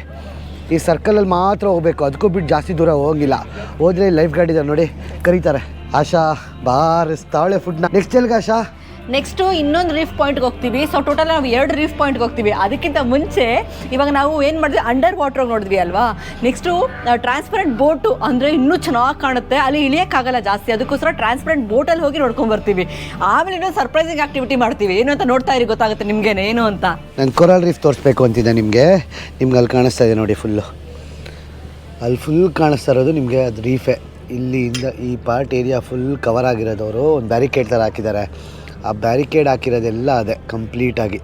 ಈ ಸರ್ಕಲಲ್ಲಿ ಮಾತ್ರ ಹೋಗ್ಬೇಕು. ಅದಕ್ಕೂ ಬಿಟ್ಟು ಜಾಸ್ತಿ ದೂರ ಹೋಗಿಲ್ಲ. ಹೋದರೆ ಲೈಫ್ ಗಾರ್ಡ್ ಇದ್ದಾರೆ ನೋಡಿ. ಕರೀತಾರೆ. ಆಶಾ ಬಾರಿಸ್ತಾಳೆ ಫುಡ್ನ ನೆಕ್ಸ್ಟ್ ಎಲ್ಲಿಗೆ ಆಶಾ? ನೆಕ್ಸ್ಟ್ ಇನ್ನೊಂದು ರೀಫ್ ಪಾಯಿಂಟ್ಗೆ ಹೋಗ್ತೀವಿ. ಸೊ ಟೋಟಲ್ ನಾವು ಎರಡು ರೀಫ್ ಪಾಯಿಂಟ್ಗೆ ಹೋಗ್ತೀವಿ. ಅದಕ್ಕಿಂತ ಮುಂಚೆ ಇವಾಗ ನಾವು ಏನು ಮಾಡಿದ್ವಿ? ಅಂಡರ್ ವಾಟರ್ ನೋಡಿದ್ವಿ ಅಲ್ವಾ? ನೆಕ್ಸ್ಟು ಟ್ರಾನ್ಸ್ಪರೆಂಟ್ ಬೋಟು ಅಂದರೆ ಇನ್ನೂ ಚೆನ್ನಾಗಿ ಕಾಣುತ್ತೆ. ಅಲ್ಲಿ ಇಳಿಯೋಕ್ಕಾಗಲ್ಲ ಜಾಸ್ತಿ. ಅದಕ್ಕೋಸ್ಕರ ಟ್ರಾನ್ಸ್ಪರೆಂಟ್ ಬೋಟಲ್ಲಿ ಹೋಗಿ ನೋಡ್ಕೊಂಡು ಬರ್ತೀವಿ. ಆಮೇಲೆ ಇನ್ನೊಂದು ಸರ್ಪ್ರೈಸಿಂಗ್ ಆಕ್ಟಿವಿಟಿ ಮಾಡ್ತೀವಿ. ಏನು ಅಂತ ನೋಡ್ತಾ ಇರಿ, ಗೊತ್ತಾಗುತ್ತೆ ನಿಮಗೆ ಏನು ಅಂತ? ನಾನು ಕೊರಲ್ ರೀಫ್ ತೋರಿಸ್ಬೇಕು ಅಂತಿದ್ದೆ ನಿಮಗೆ. ನಿಮ್ಗೆ ಅಲ್ಲಿ ಕಾಣಿಸ್ತಾ ಇದೆ ನೋಡಿ ಫುಲ್ಲು ಅಲ್ಲಿ ಫುಲ್ ಕಾಣಿಸ್ತಾ ಇರೋದು ನಿಮಗೆ ಅದು ರೀಫೆ ಇಲ್ಲಿಂದ ಈ ಪಾರ್ಟ್ ಏರಿಯಾ ಫುಲ್ ಕವರ್ ಆಗಿರೋದವರು ಒಂದು ಬ್ಯಾರಿಕೇಡ್ ಥರ ಹಾಕಿದ್ದಾರೆ. ಆ ಬ್ಯಾರಿಕೇಡ್ ಹಾಕಿರೋದೆಲ್ಲ ಅದೇ ಕಂಪ್ಲೀಟಾಗಿ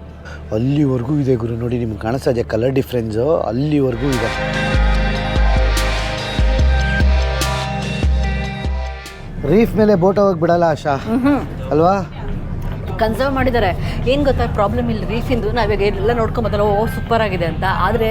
ಅಲ್ಲಿವರೆಗೂ ಇದೆ ಗುರು ನೋಡಿ ನಿಮ್ಗೆ ಕಾಣಿಸ್ತಾ ಇದೆ ಕಲರ್ ಡಿಫ್ರೆನ್ಸು ಅಲ್ಲಿವರೆಗೂ ಇದೆ. ರೀಫ್ ಮೇಲೆ ಬೋಟ್ ಹೋಗಕ್ಕೆ ಬಿಡಲ್ಲ ಆಶಾ? ಅಲ್ವಾ? ಕನ್ಸರ್ವ್ ಮಾಡಿದ್ದಾರೆ. ಏನು ಗೊತ್ತಾ ಪ್ರಾಬ್ಲಮ್ ಇಲ್ಲ ರೀಫಿಂದು ನಾವೀಗ ಎಲ್ಲ ನೋಡ್ಕೊಂಬತ್ತಲ್ಲ ಓ ಸೂಪರ್ ಆಗಿದೆ ಅಂತ. ಆದರೆ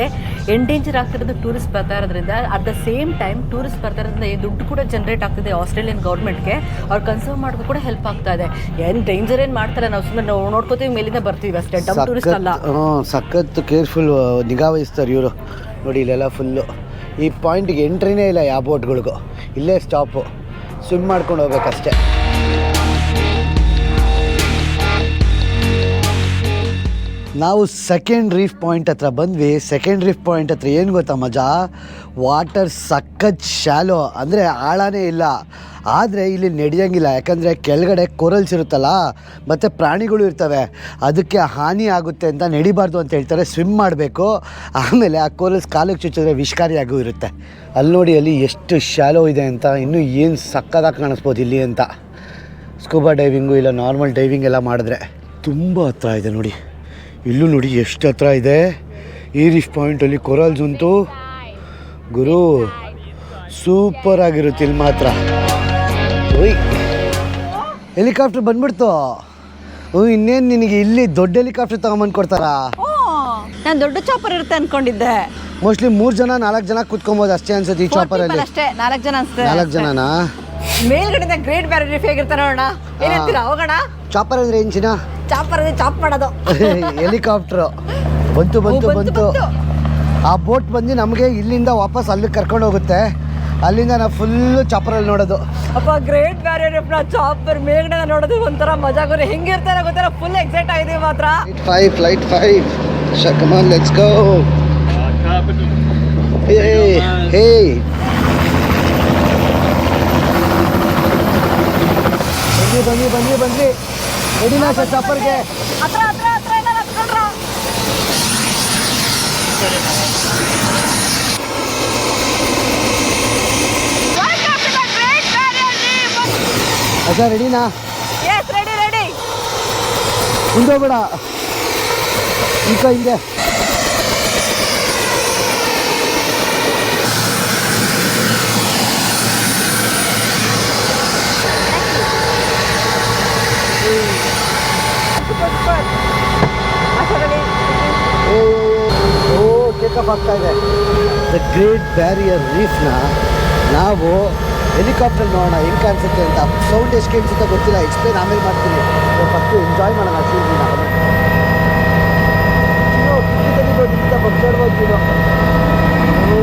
ಎಂಡೇಂಜರ್ ಆಗ್ತಿರೋದು ಟೂರಿಸ್ಟ್ ಬರ್ತಾ ಇರೋದ್ರಿಂದ at the same time tourist ಬರ್ತಾ ಇರೋದ್ರಿಂದ ಈ ದುಡ್ಡು ಕೂಡ ಜನರೇಟ್ ಆಗ್ತಿದೆ ಆಸ್ಟ್ರೇಲಿಯನ್ ಗೌರ್ಮೆಂಟ್ಗೆ ಅವ್ರು ಕನ್ಸರ್ವ್ ಮಾಡೋದು ಕೂಡ ಹೆಲ್ಪ್ ಆಗ್ತಾ ಇದೆ. ಏನು ಡೇಂಜರ್ ಏನು ಮಾಡ್ತಾರೆ ನಾವು ಸುಮ್ಮನೆ ನಾವು ನೋಡ್ಕೋತೀವಿ ಮೇಲಿಂದ ಬರ್ತೀವಿ ಅಷ್ಟೇ. ಡಮ್ ಟೂರಿಸ್ಟ್ ಅಲ್ಲ. ಸಖತ್ ಕೇರ್ಫುಲ್ ನಿಗಾ ವಹಿಸ್ತಾರೆ ಇವರು. ನೋಡಿ ಇಲ್ಲೆಲ್ಲ ಫುಲ್ಲು ಈ ಪಾಯಿಂಟ್ಗೆ ಎಂಟ್ರಿನೇ ಇಲ್ಲ ಯಾವ ಬೋಟ್ಗಳಿಗೂ ಇಲ್ಲೇ ಸ್ಟಾಪು ಸ್ವಿಮ್ ಮಾಡ್ಕೊಂಡು ಹೋಗ್ಬೇಕಷ್ಟೇ. ನಾವು ಸೆಕೆಂಡ್ ರೀಫ್ ಪಾಯಿಂಟ್ ಹತ್ರ ಬಂದ್ವಿ. ಸೆಕೆಂಡ್ ರೀಫ್ ಪಾಯಿಂಟ್ ಹತ್ರ ಏನು ಗೊತ್ತಾ ಮಜಾ? ವಾಟರ್ ಸಖತ್ ಶಾಲೋ ಅಂದರೆ ಆಳನೇ ಇಲ್ಲ. ಆದರೆ ಇಲ್ಲಿ ನಡೆಯೋಂಗಿಲ್ಲ. ಯಾಕಂದರೆ ಕೆಳಗಡೆ ಕೊರಲ್ಸ್ ಇರುತ್ತಲ್ಲ ಮತ್ತು ಪ್ರಾಣಿಗಳು ಇರ್ತವೆ. ಅದಕ್ಕೆ ಹಾನಿ ಆಗುತ್ತೆ ಅಂತ ನಡಿಬಾರ್ದು ಅಂತ ಹೇಳ್ತಾರೆ. ಸ್ವಿಮ್ ಮಾಡಬೇಕು. ಆಮೇಲೆ ಆ ಕೊರಲ್ಸ್ ಕಾಲಿಗೆ ಚುಚ್ಚಿದ್ರೆ ವಿಷಕಾರಿಯಾಗೂ ಇರುತ್ತೆ. ಅಲ್ಲಿ ನೋಡಿ ಅಲ್ಲಿ ಎಷ್ಟು ಶಾಲೋ ಇದೆ ಅಂತ. ಇನ್ನೂ ಏನು ಸಕ್ಕದಾಗಿ ಕಾಣಿಸ್ಬೋದು ಇಲ್ಲಿ ಅಂತ. ಸ್ಕೂಬಾ ಡೈವಿಂಗು ಇಲ್ಲ ನಾರ್ಮಲ್ ಡೈವಿಂಗ್ ಎಲ್ಲ ಮಾಡಿದ್ರೆ. ತುಂಬ ಹತ್ರ ಇದೆ ನೋಡಿ. ಇಲ್ಲೂ ನೋಡಿ ಎಷ್ಟು ಹತ್ರ ಇದೆ. ಈ ರೀಫ್ ಪಾಯಿಂಟಲ್ಲಿ ಕೊರಲ್ಸ್ ಉಂಟು. ಗುರು ಸೂಪರ್ ಆಗಿರುತ್ತೆ ಇಲ್ಲಿ ಮಾತ್ರ. ಓಯ್ ಹೆಲಿಕಾಪ್ಟರ್ ಬಂದ್ಬಿಡ್ತು. ಹ್ಞೂ ಇನ್ನೇನು ನಿನಗೆ ಇಲ್ಲಿ ದೊಡ್ಡ ಹೆಲಿಕಾಪ್ಟರ್ ತಗೊಂಬಂದು ಕೊಡ್ತಾರಾ? ನಾನು ದೊಡ್ಡ ಚಾಪರ್ ಇರುತ್ತೆ ಅನ್ಕೊಂಡಿದ್ದೆ. ಮೋಸ್ಟ್ಲಿ ಮೂರು ಜನ ನಾಲ್ಕು ಜನ ಕುತ್ಕೊಬೋದು ಅಷ್ಟೇ ಅನ್ಸುತ್ತೆ ಈ ಚಾಪರ್ ಚಾಪರಲ್ಲಿ ಅಷ್ಟೇ ನಾಲ್ಕು ಜನ ಅನ್ಸುತ್ತೆ. ನಾಲ್ಕು ಜನನಾ? ಮೇಲ್ಗಡೆಯಿಂದ ಗ್ರೇಟ್ ಬ್ಯಾರಿಯರ್ ರೀಫ್ ಹೇಗಿರ್ತಾರೆ ನೋಡೋಣ ಏನ್ ಹೇಳ್ತೀರಾ? ಹೋಗೋಣ. ಚಾಪರ್ ಅಂದ್ರೆ ಇಂಚಿನ? ಚಿನ್ನ ಚಾಪರ್ ಚಾಪ್ ಮಾಡೋದು. ಹೆಲಿಕಾಪ್ಟರ್. ಬಂತು ಬಂತು ಓ, ಬಂತು, ಬಂತು ಬಂತು. ಆ ಬೋಟ್ ಬಂದು ನಮಗೆ ಇಲ್ಲಿಂದ ವಾಪಸ್ ಅಲ್ಲಿಗೆ ಕರ್ಕೊಂಡು ಹೋಗುತ್ತೆ. ಅಲ್ಲಿಂದ ನಾವು ಫುಲ್ಲು ಚಾಪರಲ್ಲಿ ನೋಡೋದು. ಅಪ್ಪ ಗ್ರೇಟ್ ಬ್ಯಾರಿಯರ್ ರೀಫ್ನ ಚಾಪರ್ ಮೇಲ್ಗಡೆ ನೋಡೋದು ಒಂಥರ ಮಜಾ ಗುರಿ ಹೆಂಗಿರ್ತಾರೆ ಗೊತ್ತಿಲ್ಲ? ಫುಲ್ ಎಕ್ಸೈಟ್ ಆಗಿದೆ ಮಾತ್ರ. ಫೈವ್ ಫ್ಲೈಟ್ ಫೈವ್ ಶಕಮಾನ್ ಲೆಟ್ಸ್ ಗೋ ಹೇ ಹೇ ಬನ್ನಿ ಬನ್ನಿ ಬನ್ನಿ ಬನ್ನಿ ರೆಡಿನಾ ಸರ್ ಚಾಪರ್ಗೆ ಹತ್ರ ಹತ್ರ ಹತ್ರ ಇಲ್ಲ ಹತ್ಕೊಂಡ್ರ ಅಸ ರೆಡಿನಾ ಎಸ್ ರೆಡಿ ರೆಡಿ ಮುಂದೆ ಬೇಡ ಈಗ ಹಿಂಗೆ ಓ ಟೇಕ್ ಆಫ್ ಆಗ್ತಾ ಇದೆ ದ ಗ್ರೇಟ್ ಬ್ಯಾರಿಯರ್ ರೀಫ್ನ ನಾವು ಹೆಲಿಕಾಪ್ಟರ್ ನೋಡೋಣ, ಹೆಂಗೆ ಕಾಣಿಸುತ್ತೆ ಅಂತ ಸೌಂಡ್ ಎಷ್ಟು ಕೇಳಿಸುತ್ತೆ ಗೊತ್ತಿಲ್ಲ. ಎಕ್ಸ್ಪ್ಲೇನ್ ಆಮೇಲೆ ಮಾಡ್ತೀನಿ. ಫಸ್ಟು ಎಂಜಾಯ್ ಮಾಡೋಣ ಸೀಸನ್ ಬಗ್ಸಾಡ್ಬೋದು ಓ.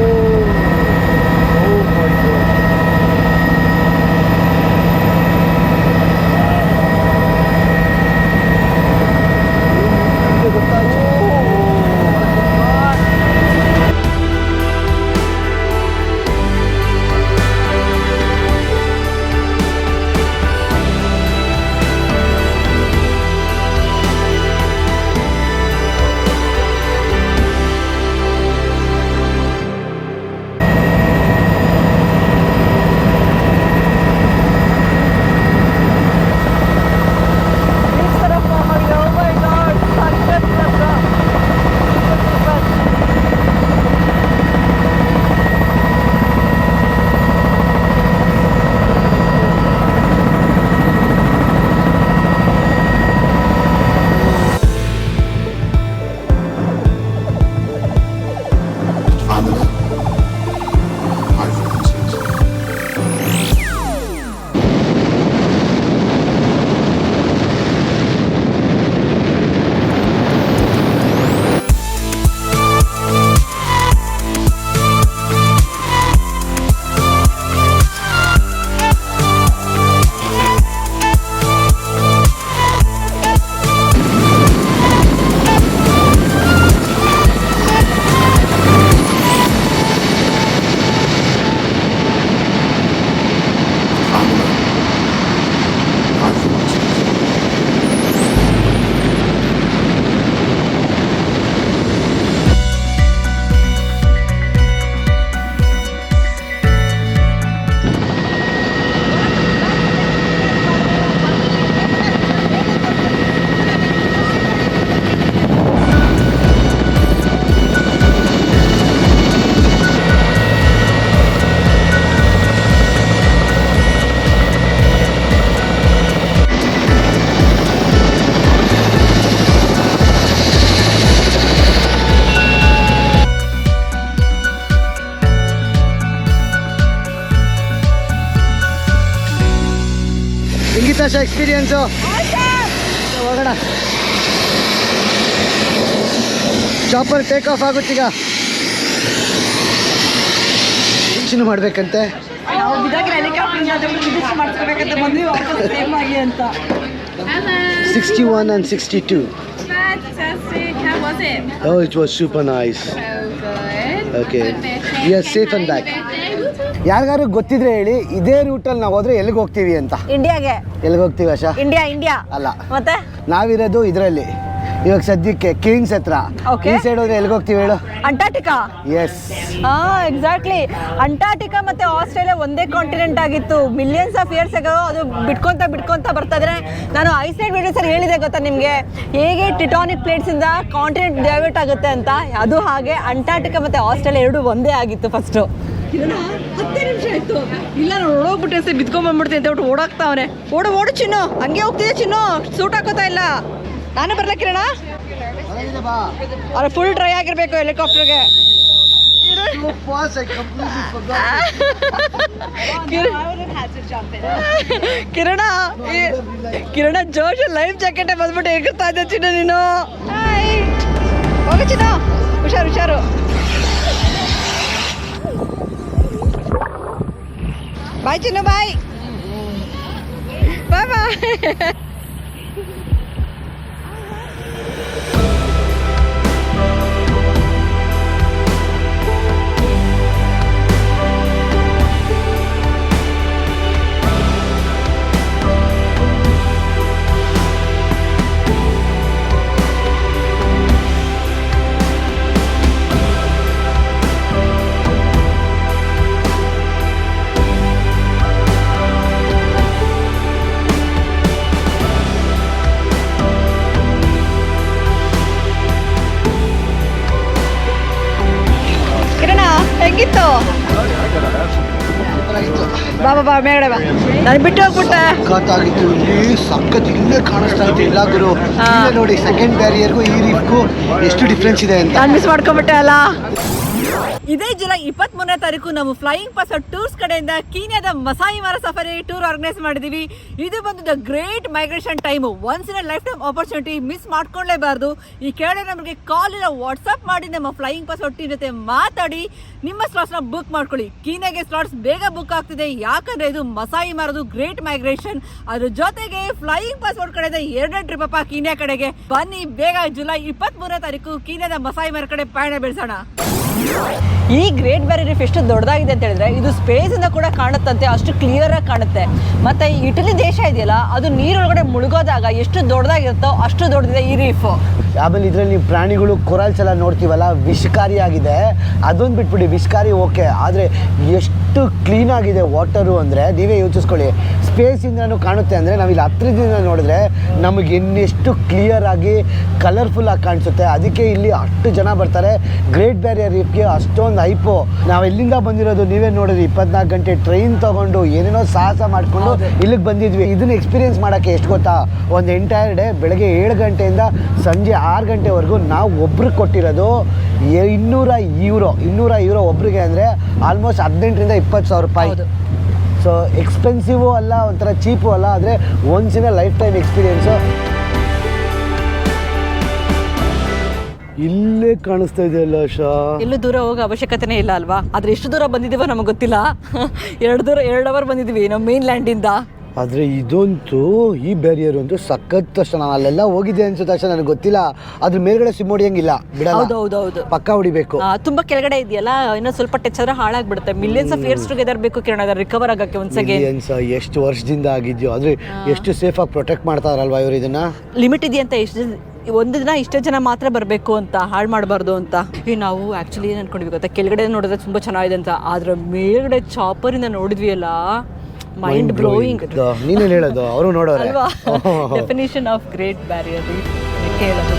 ಸರ್ ಎಕ್ಸ್ಪೀರಿಯನ್ಸು ಹೋಗೋಣ ಚಾಪರ್ ಟೇಕ್ ಆಫ್ ಆಗುತ್ತೀಗ ಟೆನ್ಷನ್ ಮಾಡ್ಬೇಕಂತೆ ನಾವು ಬಿದ್ದಾಗಿ ಹೆಲಿಕಾಪ್ಟರ್ ಮಾಡ್ಸ್ಕೊಬೇಕಂತ ಬಂದ್ವಿ ವಾಪಸ್ ಸೇಮ್ ಆಗಿ ಅಂತ sixty one and sixty two Fantastic. How was it? Oh, it was super nice. So good. Okay. Good birthday. We are safe and back. ಯಾರಿಗಾರು ಗೊತ್ತಿದ್ರೆ ಹೇಳಿ ಇದೇ ರೂಟಲ್ಲಿ ನಾವು ಹೋದ್ರೆ ಎಲ್ಲಿಗೆ ಹೋಗ್ತೀವಿ ಅಂತ. ಇಂಡಿಯಾಗೆ ಎಲ್ಲಿಗೆ ಹೋಗ್ತೀವಿ ಅಶಾ ಇಂಡಿಯಾ ಇಂಡಿಯಾ ಅಲ್ಲ. ಮತ್ತೆ? ನಾವಿರೋದು ಇದರಲ್ಲಿ. ಇವಾಗ ಸದ್ಯಕ್ಕೆ ಕಿಂಗ್ಸ್ ಹತ್ರ. ಈ ಸೈಡ್ ಹೋದ್ರೆ ಎಲ್ಲಿಗೆ ಹೋಗ್ತೀವಿ ಹೇಳು? ಅಂಟಾರ್ಟಿಕಾ ಎಸ್ ಹಾ ಎಕ್ಸಾಕ್ಟ್ಲಿ ಅಂಟಾರ್ಟಿಕಾ ಮತ್ತೆ ಆಸ್ಟ್ರೇಲಿಯಾ ಒಂದೇ ಕಾಂಟಿನೆಂಟ್ ಆಗಿತ್ತು. ಮಿಲಿಯನ್ಸ್ ಆಫ್ ಇಯರ್ಸ್ ಆಗೋ ಅದು ಬಿಟ್ಕೊಂತ ಬಿಟ್ಕೊಂತ ಬರ್ತಾ ಇದ್ರೆ ನಾನು ಐಸೈಡ್ ವಿಡಿಯೋ ಸರ್ ಹೇಳಿದೆ ಗೊತ್ತಾ ನಿಮಗೆ? ಹೇಗೆ ಟಿಟಾನಿಕ್ ಪ್ಲೇಟ್ಸ್ ಇಂದ ಕಾಂಟಿನೆಂಟ್ ಡೈವರ್ಟ್ ಆಗುತ್ತೆ ಅಂತ? ಅದು ಹಾಗೆ ಅಂಟಾರ್ಟಿಕಾ ಮತ್ತೆ ಆಸ್ಟ್ರೇಲಿಯಾ ಎರಡು ಒಂದೇ ಆಗಿತ್ತು ಫಸ್ಟು ಹತ್ತೇ ನಿಮಿಷ ಆಯ್ತು. ಇಲ್ಲ, ನಾನು ಓಡೋಗ್ಬಿಟ್ಟೆ ಸರ್ ಬಿದ್ಕೊಂಡ್ಬಂದ್ಬಿಡ್ತೀನಿ ಅಂತ ಹೇಳ್ಬಿಟ್ಟು ಓಡಾಕ್ತಾವನೆ ಓಡ, ಓಡು ಚಿನ್ನು, ಹಂಗೆ ಹೋಗ್ತಿದೆ ಚಿನ್ನು? ಸೂಟ್ ಹಾಕೋತಾ ಇಲ್ಲ. ನಾನು ಬರಲ ಕಿರಣ? ಅವ್ರ ಫುಲ್ ಡ್ರೈ ಆಗಿರ್ಬೇಕು ಹೆಲಿಕಾಪ್ಟರ್ಗೆ ಕಿರಣ ಕಿರಣ ಜೋಶ್ ಲೈಫ್ ಜಾಕೆಟ್ ಬಂದ್ಬಿಟ್ಟು ಹೇಗಿರ್ತಾ ಇದ್ದೆ ಚಿನ್ನ ನೀನು. ಹೋಗು ಚಿನ್ನ. ಹುಷಾರು ಹುಷಾರು. ಬಾಯ್ ಚಿನ್ನು ಬಾಯ್ ಬಾಯ್ ಬಾ ಬಾ ಮೇಗಡೆ ಬಾ ನಾನು ಬಿಟ್ಟು ಹೋಗ್ಬಿಟ್ಟೆ. ಸಖತ್ತಾಗಿತ್ತು. ಇಲ್ಲಿ ಸಖತ್ ಇಲ್ಲೇ ಕಾಣಿಸ್ತಾ ಇತ್ತು ಎಲ್ಲ ಗುರು ನೋಡಿ ಸೆಕೆಂಡ್ ಬ್ಯಾರಿಯರ್ಗೂ ಈ ರೀಫ್ಗೂ ಎಷ್ಟು ಡಿಫ್ರೆನ್ಸ್ ಇದೆ ಅಂತ. ನಾನು ಮಿಸ್ ಮಾಡ್ಕೊಂಬಿಟ್ಟೆ ಅಲ್ಲ. ಇದೇ ಜುಲೈ ಇಪ್ಪತ್ತ್ ಮೂರನೇ ತಾರೀಕು ನಾವು ಫ್ಲೈಯಿಂಗ್ ಪಾಸ್ ಟೂರ್ಸ್ ಕಡೆಯಿಂದ ಕೀನ್ಯಾದ ಮಸಾಯಿ ಮರ ಸಫಾರಿ ಟೂರ್ ಆರ್ಗನೈಸ್ ಮಾಡಿದೀವಿ ಇದು ಬಂದು the great migration time once in life time opportunity miss ಮಾಡ್ಕೊಳ್ಳೇಬಾರ್ದು. ಈ ಕೇಳಿ ನಮಗೆ ಕಾಲ್ ಇಲ್ಲ ವಾಟ್ಸ್ಆಪ್ ಮಾಡಿ ನಮ್ಮ ಫ್ಲೈಯಿಂಗ್ ಪಾಸ್ ಟೀಮ್ ಜೊತೆ ಮಾತಾಡಿ, ನಿಮ್ಮ ಸ್ಲಾಟ್ಸ್ನ ಬುಕ್ ಮಾಡ್ಕೊಳ್ಳಿ. ಕೀನ್ಯಾಗೆ ಸ್ಲಾಟ್ಸ್ ಬೇಗ ಬುಕ್ ಆಗ್ತಿದೆ. ಯಾಕಂದ್ರೆ ಇದು ಮಸಾಯಿ ಮರದು ಗ್ರೇಟ್ ಮೈಗ್ರೇಷನ್ ಅದ್ರ ಜೊತೆಗೆ ಫ್ಲೈಯಿಂಗ್ ಪಾಸ್ಪೋರ್ಟ್ ಕಡೆಯಿಂದ ಎರಡನೇ ಟ್ರಿಪ್ ಅಪ್ಪ ಕೀನ್ಯಾ ಕಡೆಗೆ. ಬನ್ನಿ, ಬೇಗ ಜುಲೈ ಇಪ್ಪತ್ತ್ ಮೂರನೇ ತಾರೀಕು ಕೀನ್ಯಾದ ಮಸಾಯಿ ಮರ ಕಡೆ ಪಯಣ ಬೆಳೆಸೋಣ. ಈ ಗ್ರೇಟ್ ಬ್ಯಾರಿಯರ್ ರೀಫ್ ಎಷ್ಟು ದೊಡ್ಡದಾಗಿದೆ ಅಂತ ಹೇಳಿದ್ರೆ ಇದು ಸ್ಪೇಸ್ ಇಂದ ಕೂಡ ಕಾಣುತ್ತಂತೆ, ಅಷ್ಟು ಕ್ಲಿಯರ್ ಆಗಿ ಕಾಣುತ್ತೆ. ಮತ್ತೆ ಇಟಲಿ ದೇಶ ಇದೆಯಲ್ಲ, ಅದು ನೀರೊಳಗಡೆ ಮುಳುಗೋದಾಗ ಎಷ್ಟು ದೊಡ್ಡದಾಗಿರುತ್ತೋ ಅಷ್ಟು ದೊಡ್ಡದಿದೆ ಈ ರೀಫ್ ಆಮೇಲೆ ಇದರಲ್ಲಿ ನೀವು ಪ್ರಾಣಿಗಳು ಕೊರಲ್ಸ್ ಎಲ್ಲ ನೋಡ್ತೀವಲ್ಲ ವಿಷಕಾರಿಯಾಗಿದೆ ಅದೊಂದು ಬಿಟ್ಬಿಡಿ ವಿಷಕಾರಿ ಓಕೆ. ಆದರೆ ಎಷ್ಟು ಕ್ಲೀನ್ ಆಗಿದೆ ವಾಟರು ಅಂದರೆ ನೀವೇ ಯೋಚಿಸ್ಕೊಳ್ಳಿ. ಸ್ಪೇಸಿಂದನೂ ಕಾಣುತ್ತೆ ಅಂದರೆ ನಾವಿಲ್ಲಿ ಹತ್ತಿರದಿಂದ ನೋಡಿದ್ರೆ ನಮಗೆ ಇನ್ನೆಷ್ಟು ಕ್ಲಿಯರ್ ಆಗಿ ಕಲರ್ಫುಲ್ ಆಗಿ ಕಾಣಿಸುತ್ತೆ. ಅದಕ್ಕೆ ಇಲ್ಲಿ ಅಷ್ಟು ಜನ ಬರ್ತಾರೆ. ಗ್ರೇಟ್ ಬ್ಯಾರಿಯರ್ ರೀಫ್ಗೆ ಅಷ್ಟೊಂದು ಹೈಪು ನಾವು ಎಲ್ಲಿಂದ ಬಂದಿರೋದು ನೀವೇ ನೋಡಿದ್ರಿ ಇಪ್ಪತ್ನಾಲ್ಕು ಗಂಟೆ ಟ್ರೈನ್ ತೊಗೊಂಡು ಏನೇನೋ ಸಾಹಸ ಮಾಡಿಕೊಂಡು ಇಲ್ಲಿಗೆ ಬಂದಿದ್ವಿ. ಇದನ್ನ ಎಕ್ಸ್ಪೀರಿಯನ್ಸ್ ಮಾಡೋಕ್ಕೆ ಎಷ್ಟು ಗೊತ್ತಾ? ಒಂದು ಎಂಟೈರ್ ಡೇ ಬೆಳಗ್ಗೆ ಏಳು ಗಂಟೆಯಿಂದ ಸಂಜೆ ಆರು ಗಂಟೆವರೆಗೂ ನಾವು ಒಬ್ರಿಗೆ ಕೊಟ್ಟಿರೋದು ಇನ್ನೂರ ಯೂರೋ ಇನ್ನೂರ ಯೂರೋ ಒಬ್ರಿಗೆ ಅಂದರೆ ಆಲ್ಮೋಸ್ಟ್ ಹದಿನೆಂಟರಿಂದ ಇಪ್ಪತ್ತು ಸಾವಿರ ರೂಪಾಯಿ. ಸೊ ಎಕ್ಸ್ಪೆನ್ಸಿವು ಅಲ್ಲ ಒಂಥರ ಚೀಪು ಅಲ್ಲ ಆದರೆ ಒಂದ್ಸಿನ ಲೈಫ್ ಟೈಮ್ ಎಕ್ಸ್ಪೀರಿಯೆನ್ಸು ಇಲ್ಲೇ ಕಾಣಿಸ್ತಾ ಇದೆಯಲ್ಲ ಶಾ ಎಲ್ಲೂ ದೂರ ಹೋಗೋ ಅವಶ್ಯಕತೆನೇ ಇಲ್ಲ ಅಲ್ವಾ? ಆದ್ರೆ ಎಷ್ಟು ದೂರ ಬಂದಿದ್ದೀವೋ ನಮಗೆ ಗೊತ್ತಿಲ್ಲ. ಎರಡು ದೂರ ಎರಡು ಅವರ್ ಬಂದಿದ್ದೀವಿ ನಮ್ಮ ಮೇನ್ ಲ್ಯಾಂಡಿಂದ ಆದರೆ ಇದಂತೂ ಈ ಬ್ಯಾರಿಯರ್ ಅಂತೂ ಸಖತ್ ತಕ್ಷಣ ನಾನು ಅಲ್ಲೆಲ್ಲ ಹೋಗಿದ್ದೆ ಅನ್ಸುತ್ತೆ ತಕ್ಷಣ ನನಗೆ ಗೊತ್ತಿಲ್ಲ. ಅದ್ರ ಮೇಲ್ಗಡೆ ಸಿಮ್ ಹೊಡಿಯಂಗಿಲ್ಲ. ಬಿಡಲ್ಲ. ಹೌದು ಹೌದು ಹೌದು ಪಕ್ಕ ಹೊಡಿಬೇಕು. ಆ, ತುಂಬಾ ಕೆಳಗಡೆ ಇದೆಯಲ್ಲ? ಇನ್ನೊಂದು ಸ್ವಲ್ಪ ಟಚ್ ಆದ್ರೆ ಹಾಳಾಗ್ಬಿಡುತ್ತೆ. ಮಿಲಿಯನ್ಸ್ ಆಫ್ ಇಯರ್ಸ್ ಟುಗೆದರ್ ಬೇಕು ಕಿರಣ ರಿಕವರ್ ಆಗಕ್ಕೆ ಒಂದ್ಸಗೆ ಮಿಲಿಯನ್ಸ್ ಎಷ್ಟು ವರ್ಷದಿಂದ ಆಗಿದ್ಯೋ. ಆದರೆ ಎಷ್ಟು ಸೇಫಾಗಿ ಪ್ರೊಟೆಕ್ಟ್ ಮಾಡ್ತಾರಲ್ವಾ ಇವರು ಇದನ್ನ? ಲಿಮಿಟ್ ಇದೆಯಂತ ಎಷ್ಟು ಒಂದು ದಿನ ಇಷ್ಟೇ ಜನ ಮಾತ್ರ ಬರಬೇಕು ಅಂತ ಹಾಳು ಮಾಡಬಾರ್ದು ಅಂತ. ಈ ನಾವು ಆ್ಯಕ್ಚುಲಿ ಏನು ಅನ್ಕೊಂಡ್ವಿ ಗೊತ್ತಾ? ಕೆಳಗಡೆ ನೋಡಿದ್ರೆ ತುಂಬ ಚೆನ್ನಾಗಿದೆ ಅಂತ. ಆದ್ರೆ ಮೇಲ್ಗಡೆ ಚಾಪರಿಂದ ನೋಡಿದ್ವಿ ಅಲ್ಲ? ಮೈಂಡ್ ಬ್ಲೋಯಿಂಗ್ ನೀನು ಹೇಳೋದು? ಅವರು ನೋಡೋರೆ. ಡೆಫಿನೇಷನ್ ಆಫ್ ಗ್ರೇಟ್ ಬ್ಯಾರಿಯರ್ ಹೇಳೋದು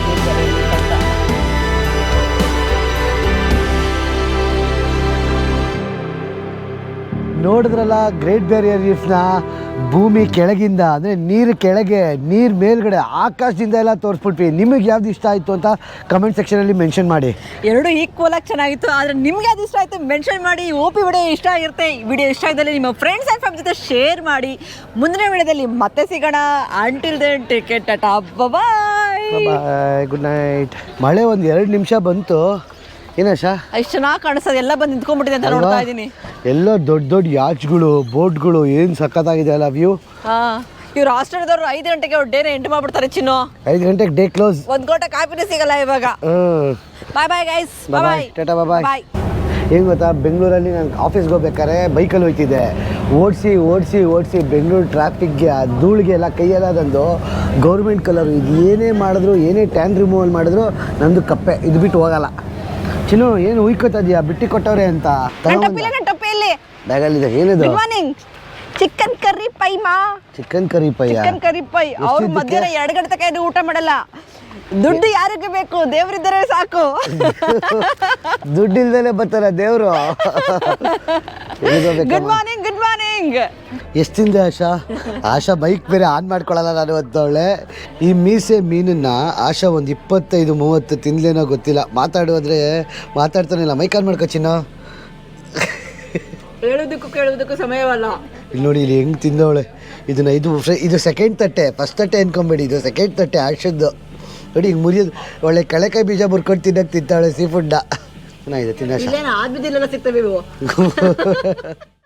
ನೋಡಿದ್ರಲ್ಲ ಗ್ರೇಟ್ ಬ್ಯಾರಿಯರ್ ರೀಫ್ನ ಭೂಮಿ ಕೆಳಗಿಂದ ಅಂದರೆ ನೀರು ಕೆಳಗೆ ನೀರು ಮೇಲ್ಗಡೆ ಆಕಾಶದಿಂದ ಎಲ್ಲ ತೋರಿಸ್ಬಿಟ್ವಿ. ನಿಮಗೆ ಯಾವ್ದು ಇಷ್ಟ ಆಯಿತು ಅಂತ ಕಮೆಂಟ್ ಸೆಕ್ಷನಲ್ಲಿ ಮೆನ್ಷನ್ ಮಾಡಿ. ಎರಡು ಈಕ್ವಲ್ ಆಗಿ ಚೆನ್ನಾಗಿತ್ತು ಆದರೆ ನಿಮ್ಗೆ ಅದು ಇಷ್ಟ ಆಯಿತು ಮೆನ್ಷನ್ ಮಾಡಿ. ಓ ಪಿ ವಿಡಿಯೋ ಇಷ್ಟ ಆಗಿರುತ್ತೆ ವಿಡಿಯೋ ಇಷ್ಟ ಆಗಿದ್ದಲ್ಲಿ ನಿಮ್ಮ ಫ್ರೆಂಡ್ಸ್ ಆ್ಯಂಡ್ ಫ್ಯಾಮ್ ಜೊತೆ ಶೇರ್ ಮಾಡಿ. ಮುಂದಿನ ವಿಡಿಯೋದಲ್ಲಿ ಮತ್ತೆ ಸಿಗೋಣ. Until then ticket tata bye bye good night ಮಳೆ ಒಂದು ಎರಡು ನಿಮಿಷ ಬಂತು. ಏನಾ ಶಾ ಎಷ್ಟು ಚೆನ್ನಾಗಿ ಕಾಣಿಸ್ತದೆ. ಎಲ್ಲ ಬಂದು ನಿಂತ್ಕೊಂಡ್ಬಿಟ್ಟಿದೆ ಅಂತ ನೋಡ್ತಾ ಇದ್ದೀನಿ. ಎಲ್ಲ ದೊಡ್ಡ ದೊಡ್ಡ ಯಾಚ್ಗಳು ಬೋಟ್ಗಳು ಏನು ಸಖತ್ತಾಗಿದೆ ಅಲ್ಲ ವ್ಯೂ ಇವ್ರು ಆಸ್ಟ್ರೇಲಿಯಾದವ್ರು ಐದು ಗಂಟೆಗೆ ಅವ್ರು ಡೇನ ಎಂಟು ಮಾಡ್ಬಿಡ್ತಾರೆ ಚಿನ್ನು. ಐದು ಗಂಟೆಗೆ ಡೇ ಕ್ಲೋಸ್. ಒಂದ್ ಗಂಟೆ ಕಾಪಿನೇ ಸಿಗಲ್ಲ ಇವಾಗ. ಬಾಯ್ ಬಾಯ್ ಗೈಸ್ ಬಾಯ್ ಬಾಯ್ ಟಾಟಾ ಬಾಯ್ ಬಾಯ್ ಏನು ಗೊತ್ತಾ ಬೆಂಗಳೂರಲ್ಲಿ ನಾನು ಆಫೀಸ್ಗೆ ಹೋಗ್ಬೇಕಾದ್ರೆ ಬೈಕಲ್ಲಿ ಹೋಯ್ತಿದ್ದೆ. ಓಡಿಸಿ ಓಡಿಸಿ ಓಡಿಸಿ ಬೆಂಗಳೂರು ಟ್ರಾಫಿಕ್ಗೆ ಆ ಧೂಳಿಗೆ ಎಲ್ಲ ಕೈಯೆಲ್ಲ ತಂದು ಗೌರ್ಮೆಂಟ್ ಕಲರು ಇದು ಏನೇ ಮಾಡಿದ್ರು ಏನೇ ಟ್ಯಾನ್ ರಿಮೂವಲ್ ಮಾಡಿದ್ರು ನಂದು ಕಪ್ಪೆ. ಇದು ಬಿಟ್ಟು ಹೋಗಲ್ಲ. ಚಿನ್ನು ಏನು ಉಯ್ಕೋತಾ ಇದೀಯಾ? ಬಿಟ್ಟಿ ಕೊಟ್ಟವ್ರೆ ಅಂತ. ನನ್ನ ಟೊಪ್ಪಿಲ್ಲ ನನ್ನ ಟೊಪ್ಪಿಯಲ್ಲಿ ಬ್ಯಾಗಲ್ಲಿದೆ ಏನಿದು? Good morning chicken curry pie ಮಾ? Chicken curry pie chicken curry pie ಅವ್ರ? ಮಧ್ಯಾಹ್ನ ಎರಡು ಗಂಟೆ ತನಕ ಏನು ಊಟ ಮಾಡಲ್ಲ. ದುಡ್ಡು ಯಾರಿಗೆ ಬೇಕು? ದೇವರಿದ್ದರೆ ಸಾಕು. ದುಡ್ಡಿಲ್ದಲೆ ಬರ್ತಾರ ದೇವ್ರು. ಗುಡ್ ಮಾರ್ನಿಂಗ್ ಎಷ್ಟು ಎಷ್ಟಿಂದ ಆಶಾ? ಆಶಾ ಬೈಕ್ ಬೇರೆ ಆನ್ ಮಾಡ್ಕೊಳ್ಳಲ್ಲ ನಾನು ಅಂತವಳೆ ಈ ಮೀಸೆ ಮೀನನ್ನ ಆಶಾ ಒಂದು ಇಪ್ಪತ್ತೈದು ಮೂವತ್ತು ತಿನ್ಲೇನೋ ಗೊತ್ತಿಲ್ಲ. ಮಾತಾಡುವುದ್ರೆ ಮಾತಾಡ್ತಾನೆ ಇಲ್ಲ. ಮೈಕ್ ಆನ್ ಮಾಡ್ಕೊ ಚಿನ್ನ. ಹೇಳೋದಕ್ಕೂ ಕೇಳೋದಕ್ಕೂ ಸಮಯವಲ್ಲ. ಇಲ್ಲಿ ನೋಡಿ ಇಲ್ಲಿ ಹೆಂಗೆ ತಿಂದವಳೆ. ಇದನ್ನ ಇದು ಇದು ಸೆಕೆಂಡ್ ತಟ್ಟೆ. ಫಸ್ಟ್ ತಟ್ಟೆ ಅನ್ಕೊಂಬೇಡಿ. ಇದು ಸೆಕೆಂಡ್ ತಟ್ಟೆ ಆಶದ್ದು. ನೋಡಿ ಹಿಂಗೆ ಮುರಿಯೋದು. ಒಳ್ಳೆ ಕಳೆಕಾಯಿ ಬೀಜ ಮುರ್ಕೊಂಡು ತಿನ್ನಕ್ಕೆ ತಿಂತಾಳೆ ಸೀ ಫುಡ್ಡ ಚೆನ್ನಾಗಿದೆ ತಿನ್ನ ಆದ್ಬಿದ್ದಿಲ್ಲೆಲ್ಲ ಸಿಗ್ತವೆ